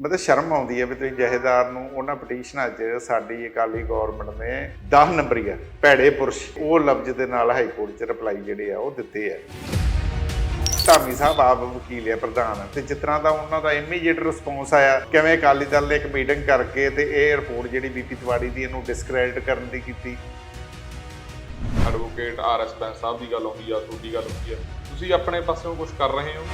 ਮਤਲਬ ਸ਼ਰਮ ਆਉਂਦੀ ਹੈ ਵੀ ਤੁਸੀਂ ਜਹੇਦਾਰ ਨੂੰ ਉਹਨਾਂ ਪਟੀਸ਼ਨਾਂ 'ਚ ਸਾਡੀ ਅਕਾਲੀ ਗਵਰਨਮੈਂਟ ਨੇ 10 ਨੰਬਰੀ ਭੈੜੇ ਪੁਰਸ਼। ਉਹ ਲਫ਼ਜ਼ ਦੇ ਨਾਲ ਹਾਈ ਕੋਰਟ 'ਚ ਰਿਪਲਾਈ ਜਿਹੜੇ ਆ, ਉਹ ਦਿੱਤੇ ਆ। ਧਾਮੀ ਸਾਹਿਬ ਆਪ ਵਕੀਲ ਆ, ਪ੍ਰਧਾਨ। ਤੇ ਜਿਸ ਤਰ੍ਹਾਂ ਦਾ ਉਹਨਾਂ ਦਾ ਇਮੀਡੀਏਟ ਰਿਸਪੌਂਸ ਆਇਆ, ਕਿਵੇਂ ਅਕਾਲੀ ਦਲ ਨੇ ਇੱਕ ਮੀਟਿੰਗ ਕਰਕੇ ਤੇ ਇਹ ਰਿਪੋਰਟ ਜਿਹੜੀ ਬੀਪੀ ਤਿਵਾੜੀ ਦੀ ਇਹਨੂੰ ਡਿਸਕ੍ਰੈਡਿਟ ਕਰਨ ਦੀ ਕੀਤੀ? Advocate R S Bains sahib ਦੀ ਗੱਲ ਆਉਂਦੀ ਆ, ਤੁਹਾਡੀ ਗੱਲ ਹੁੰਦੀ ਆ। ਤੁਸੀਂ ਆਪਣੇ ਪਾਸਿਓਂ ਕੁਝ ਕਰ ਰਹੇ ਹੋ?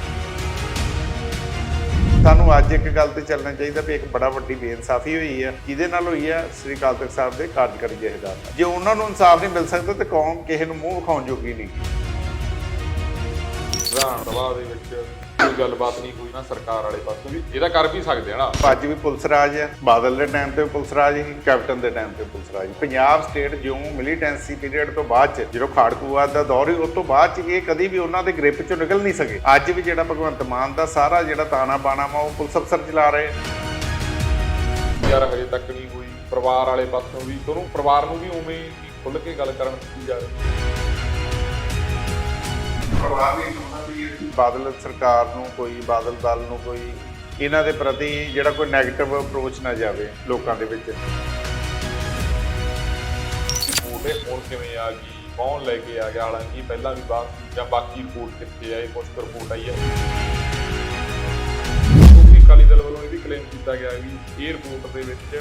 ਸਾਨੂੰ ਅੱਜ ਇੱਕ ਗੱਲ ਤੇ ਚੱਲਣਾ ਚਾਹੀਦਾ ਵੀ ਇੱਕ ਬੜਾ ਵੱਡੀ ਬੇਇਨਸਾਫੀ ਹੋਈ ਹੈ ਜਿਹਦੇ ਨਾਲ ਹੋਈ ਹੈ ਸ੍ਰੀ ਅਕਾਲ ਤਖਤ ਸਾਹਿਬ ਦੇ ਕਾਰਜਕਾਰੀ ਜਹੇਦਾਰ ਜੇ ਉਹਨਾਂ ਨੂੰ ਇਨਸਾਫ ਨਹੀਂ ਮਿਲ ਸਕਦਾ ਤੇ ਕੌਮ ਕਿਸੇ ਨੂੰ ਮੂੰਹ ਵਿਖਾਉਣ ਜੋਗੀ ਨਹੀਂ। ਵਿਧਾਨ ਸਭਾ ਦੇ ਵਿੱਚ ਕੋਈ ਗੱਲਬਾਤ ਨਹੀਂ ਹੋਈ ਨਾ ਸਰਕਾਰ ਵਾਲੇ ਪਾਸੋਂ ਵੀ ਇਹਦਾ ਕਰ ਵੀ ਸਕਦੇ ਆ ਨਾ ਅੱਜ ਵੀ ਪੁਲਿਸ ਰਾਜ ਆ ਬਾਦਲ ਦੇ ਟਾਈਮ ਤੇ ਪੁਲਿਸ ਰਾਜ ਸੀ ਕੈਪਟਨ ਦੇ ਟਾਈਮ ਤੇ ਪੁਲਿਸ ਰਾਜ। ਪੰਜਾਬ ਸਟੇਟ ਜਿਉਂ ਮਿਲੀਟੈਂਸੀ ਪੀਰੀਅਡ ਤੋਂ ਬਾਅਦ ਚ ਜਦੋਂ ਖਾੜਕੂਵਾਦ ਦਾ ਦੌਰ ਸੀ ਉਸ ਤੋਂ ਬਾਅਦ ਚ ਇਹ ਕਦੀ ਵੀ ਉਹਨਾਂ ਦੇ ਗ੍ਰਿਪ ਚੋਂ ਨਿਕਲ ਨਹੀਂ ਸਕੇ ਅੱਜ ਵੀ ਜਿਹੜਾ ਭਗਵੰਤ ਮਾਨ ਦਾ ਸਾਰਾ ਜਿਹੜਾ ਤਾਣਾ ਬਾਣਾ ਵਾ ਉਹ ਪੁਲਿਸ ਅਫਸਰ ਚਲਾ ਰਹੇ। ਯਾਰ ਹਜੇ ਤੱਕ ਨਹੀਂ ਹੋਈ ਪਰਿਵਾਰ ਵਾਲੇ ਪਾਸੋਂ ਵੀ ਤੁਹਾਨੂੰ ਪਰਿਵਾਰ ਨੂੰ ਵੀ ਉਵੇਂ ਹੀ ਖੁੱਲ ਕੇ ਗੱਲ ਕਰਨ ਦਿੱਤੀ ਜਾਵੇ ਪਰਿਵਾਰ ਵੀ ਬਾਦਲ ਸਰਕਾਰ ਨੂੰ ਕੋਈ, ਬਾਦਲ ਦਲ ਨੂੰ ਕੋਈ, ਇਹਨਾਂ ਦੇ ਪ੍ਰਤੀ ਜਿਹੜਾ ਕੋਈ ਨੈਗੇਟਿਵ ਅਪਰੋਚ ਨਾ ਜਾਵੇ ਲੋਕਾਂ ਦੇ ਵਿੱਚ। ਰਿਪੋਰਟ ਇਹ ਹੁਣ ਕਿਵੇਂ ਆ ਗਈ? ਕੌਣ ਲੈ ਕੇ ਆ ਗਿਆ? ਹਾਲਾਂਕਿ ਪਹਿਲਾਂ ਵੀ ਬਾਹਰ ਜਾਂ ਬਾਕੀ ਰਿਪੋਰਟ ਕਿੱਥੇ ਆਏ ਇਹ ਕੁਝ ਰਿਪੋਰਟ ਆਈ ਹੈ ਕਿਉਂਕਿ ਅਕਾਲੀ ਦਲ ਵੱਲੋਂ ਇਹ ਵੀ ਕਲੇਮ ਕੀਤਾ ਗਿਆ ਵੀ ਇਹ ਰਿਪੋਰਟ ਦੇ ਵਿੱਚ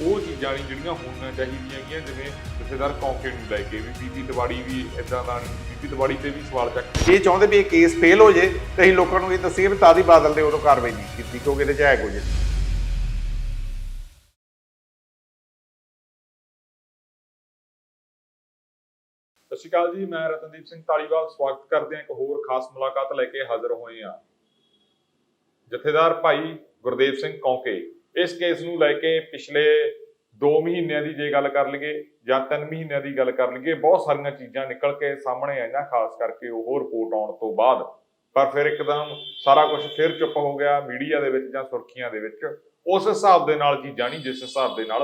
ਉਹ ਚੀਜ਼ਾਂ ਨਹੀਂ ਜਿਹੜੀਆਂ ਹੋਣੀਆਂ ਚਾਹੀਦੀਆਂ ਹੈਗੀਆਂ ਜਿਵੇਂ ਜਥੇਦਾਰ ਕੌਂਕੇ ਨੂੰ ਲੈ ਕੇ ਵੀ ਬੀਬੀ ਤਿਵਾੜੀ ਵੀ ਇਦਾਂ ਦਾ ਨਹੀਂ ਬੀਬੀ ਤਿਵਾੜੀ ਤੇ ਵੀ ਸਵਾਲ ਚੱਕ ਇਹ ਚਾਹੁੰਦੇ ਵੀ ਇਹ ਕੇਸ ਫੇਲ ਹੋ ਜੇ ਤੇ ਅਸੀਂ ਲੋਕਾਂ ਨੂੰ ਇਹ ਦੱਸੀਏ ਵੀ ਤਾਦੀ ਬਾਦਲ ਦੇ ਉਦੋਂ ਕਾਰਵਾਈ ਨਹੀਂ ਕੀਤੀ ਕਿਉਂਕਿ ਇਹਦੇ ਚ ਹੈ ਕੁਝ ਸਤਿ ਸ਼੍ਰੀ ਅਕਾਲ ਜੀ ਮੈਂ ਰਤਨਦੀਪ ਸਿੰਘ ਧਾਲੀਵਾਲ ਸਵਾਗਤ ਕਰਦੇ ਹਾਂ ਇੱਕ ਹੋਰ ਖਾਸ ਮੁਲਾਕਾਤ ਲੈ ਕੇ ਹਾਜ਼ਰ ਹੋਏ ਹਾਂ। ਜਥੇਦਾਰ ਭਾਈ ਗੁਰਦੇਵ ਸਿੰਘ ਕੌਂਕੇ। ਇਸ ਕੇਸ ਨੂੰ ਲੈ ਕੇ ਪਿਛਲੇ 2 ਮਹੀਨਿਆਂ ਦੀ ਜੇ ਗੱਲ ਕਰ ਲਈਏ ਜਾਂ 3 ਮਹੀਨਿਆਂ ਦੀ ਗੱਲ ਕਰ ਲਈਏ, ਬਹੁਤ ਸਾਰੀਆਂ ਚੀਜ਼ਾਂ ਨਿਕਲ ਕੇ ਸਾਹਮਣੇ ਆਈਆਂ, ਖਾਸ ਕਰਕੇ ਉਹ ਰਿਪੋਰਟ ਆਉਣ ਤੋਂ ਬਾਅਦ। ਪਰ ਫਿਰ ਇੱਕਦਮ ਸਾਰਾ ਕੁਝ ਫਿਰ ਚੁੱਪ ਹੋ ਗਿਆ ਮੀਡੀਆ ਦੇ ਵਿੱਚ ਜਾਂ ਸੁਰਖੀਆਂ ਦੇ ਵਿੱਚ। ਉਸ ਹਿਸਾਬ ਦੇ ਨਾਲ ਚੀਜ਼ਾਂ ਨਹੀਂ, ਜਿਸ ਹਿਸਾਬ ਦੇ ਨਾਲ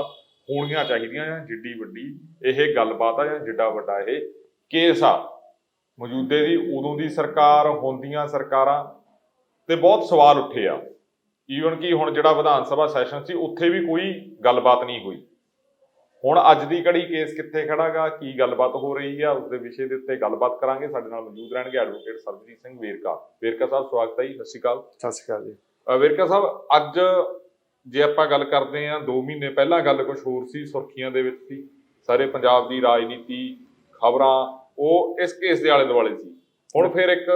ਹੋਣੀਆਂ ਚਾਹੀਦੀਆਂ ਜਾਂ ਜਿੱਡੀ ਵੱਡੀ ਇਹ ਗੱਲਬਾਤ ਆ ਜਾਂ ਜਿੱਡਾ ਵੱਡਾ ਇਹ ਕੇਸ ਆ। ਮੌਜੂਦੇ ਦੀ ਉਦੋਂ ਦੀ ਸਰਕਾਰ ਹੁੰਦੀਆਂ ਸਰਕਾਰਾਂ ਤੇ ਬਹੁਤ ਸਵਾਲ ਉੱਠੇ ਆ। ਈਵਨ ਕਿ ਹੁਣ ਜਿਹੜਾ ਵਿਧਾਨ ਸਭਾ ਸੈਸ਼ਨ ਸੀ ਉੱਥੇ ਵੀ ਕੋਈ ਗੱਲਬਾਤ ਨਹੀਂ ਹੋਈ। ਹੁਣ ਅੱਜ ਦੀ ਘੜੀ ਕੇਸ ਕਿੱਥੇ ਖੜਾਗਾ ਕੀ ਗੱਲਬਾਤ ਹੋ ਰਹੀ ਆ ਉਸ ਦੇ ਵਿਸ਼ੇ ਦੇ ਉੱਤੇ ਗੱਲਬਾਤ ਕਰਾਂਗੇ। ਸਾਡੇ ਨਾਲ ਮੌਜੂਦ ਰਹਿਣਗੇ ਐਡਵੋਕੇਟ ਸਰਬਜੀਤ ਸਿੰਘ ਵੇਰਕਾ। ਵੇਰਕਾ ਸਾਹਿਬ ਸਵਾਗਤ ਹੈ ਜੀ ਸਤਿ ਸ਼੍ਰੀ ਅਕਾਲ। ਸਤਿ ਸ਼੍ਰੀ ਅਕਾਲ ਜੀ। ਵੇਰਕਾ ਸਾਹਿਬ ਅੱਜ ਜੇ ਆਪਾਂ ਗੱਲ ਕਰਦੇ ਹਾਂ 2 ਮਹੀਨੇ ਪਹਿਲਾਂ ਗੱਲ ਕੁਝ ਹੋਰ ਸੀ ਸੁਰਖੀਆਂ ਦੇ ਵਿੱਚ ਸੀ। ਸਾਰੇ ਪੰਜਾਬ ਦੀ ਰਾਜਨੀਤੀ ਖਬਰਾਂ ਉਹ ਇਸ ਕੇਸ ਦੇ ਆਲੇ ਦੁਆਲੇ ਸੀ। ਹੁਣ ਫਿਰ ਇੱਕ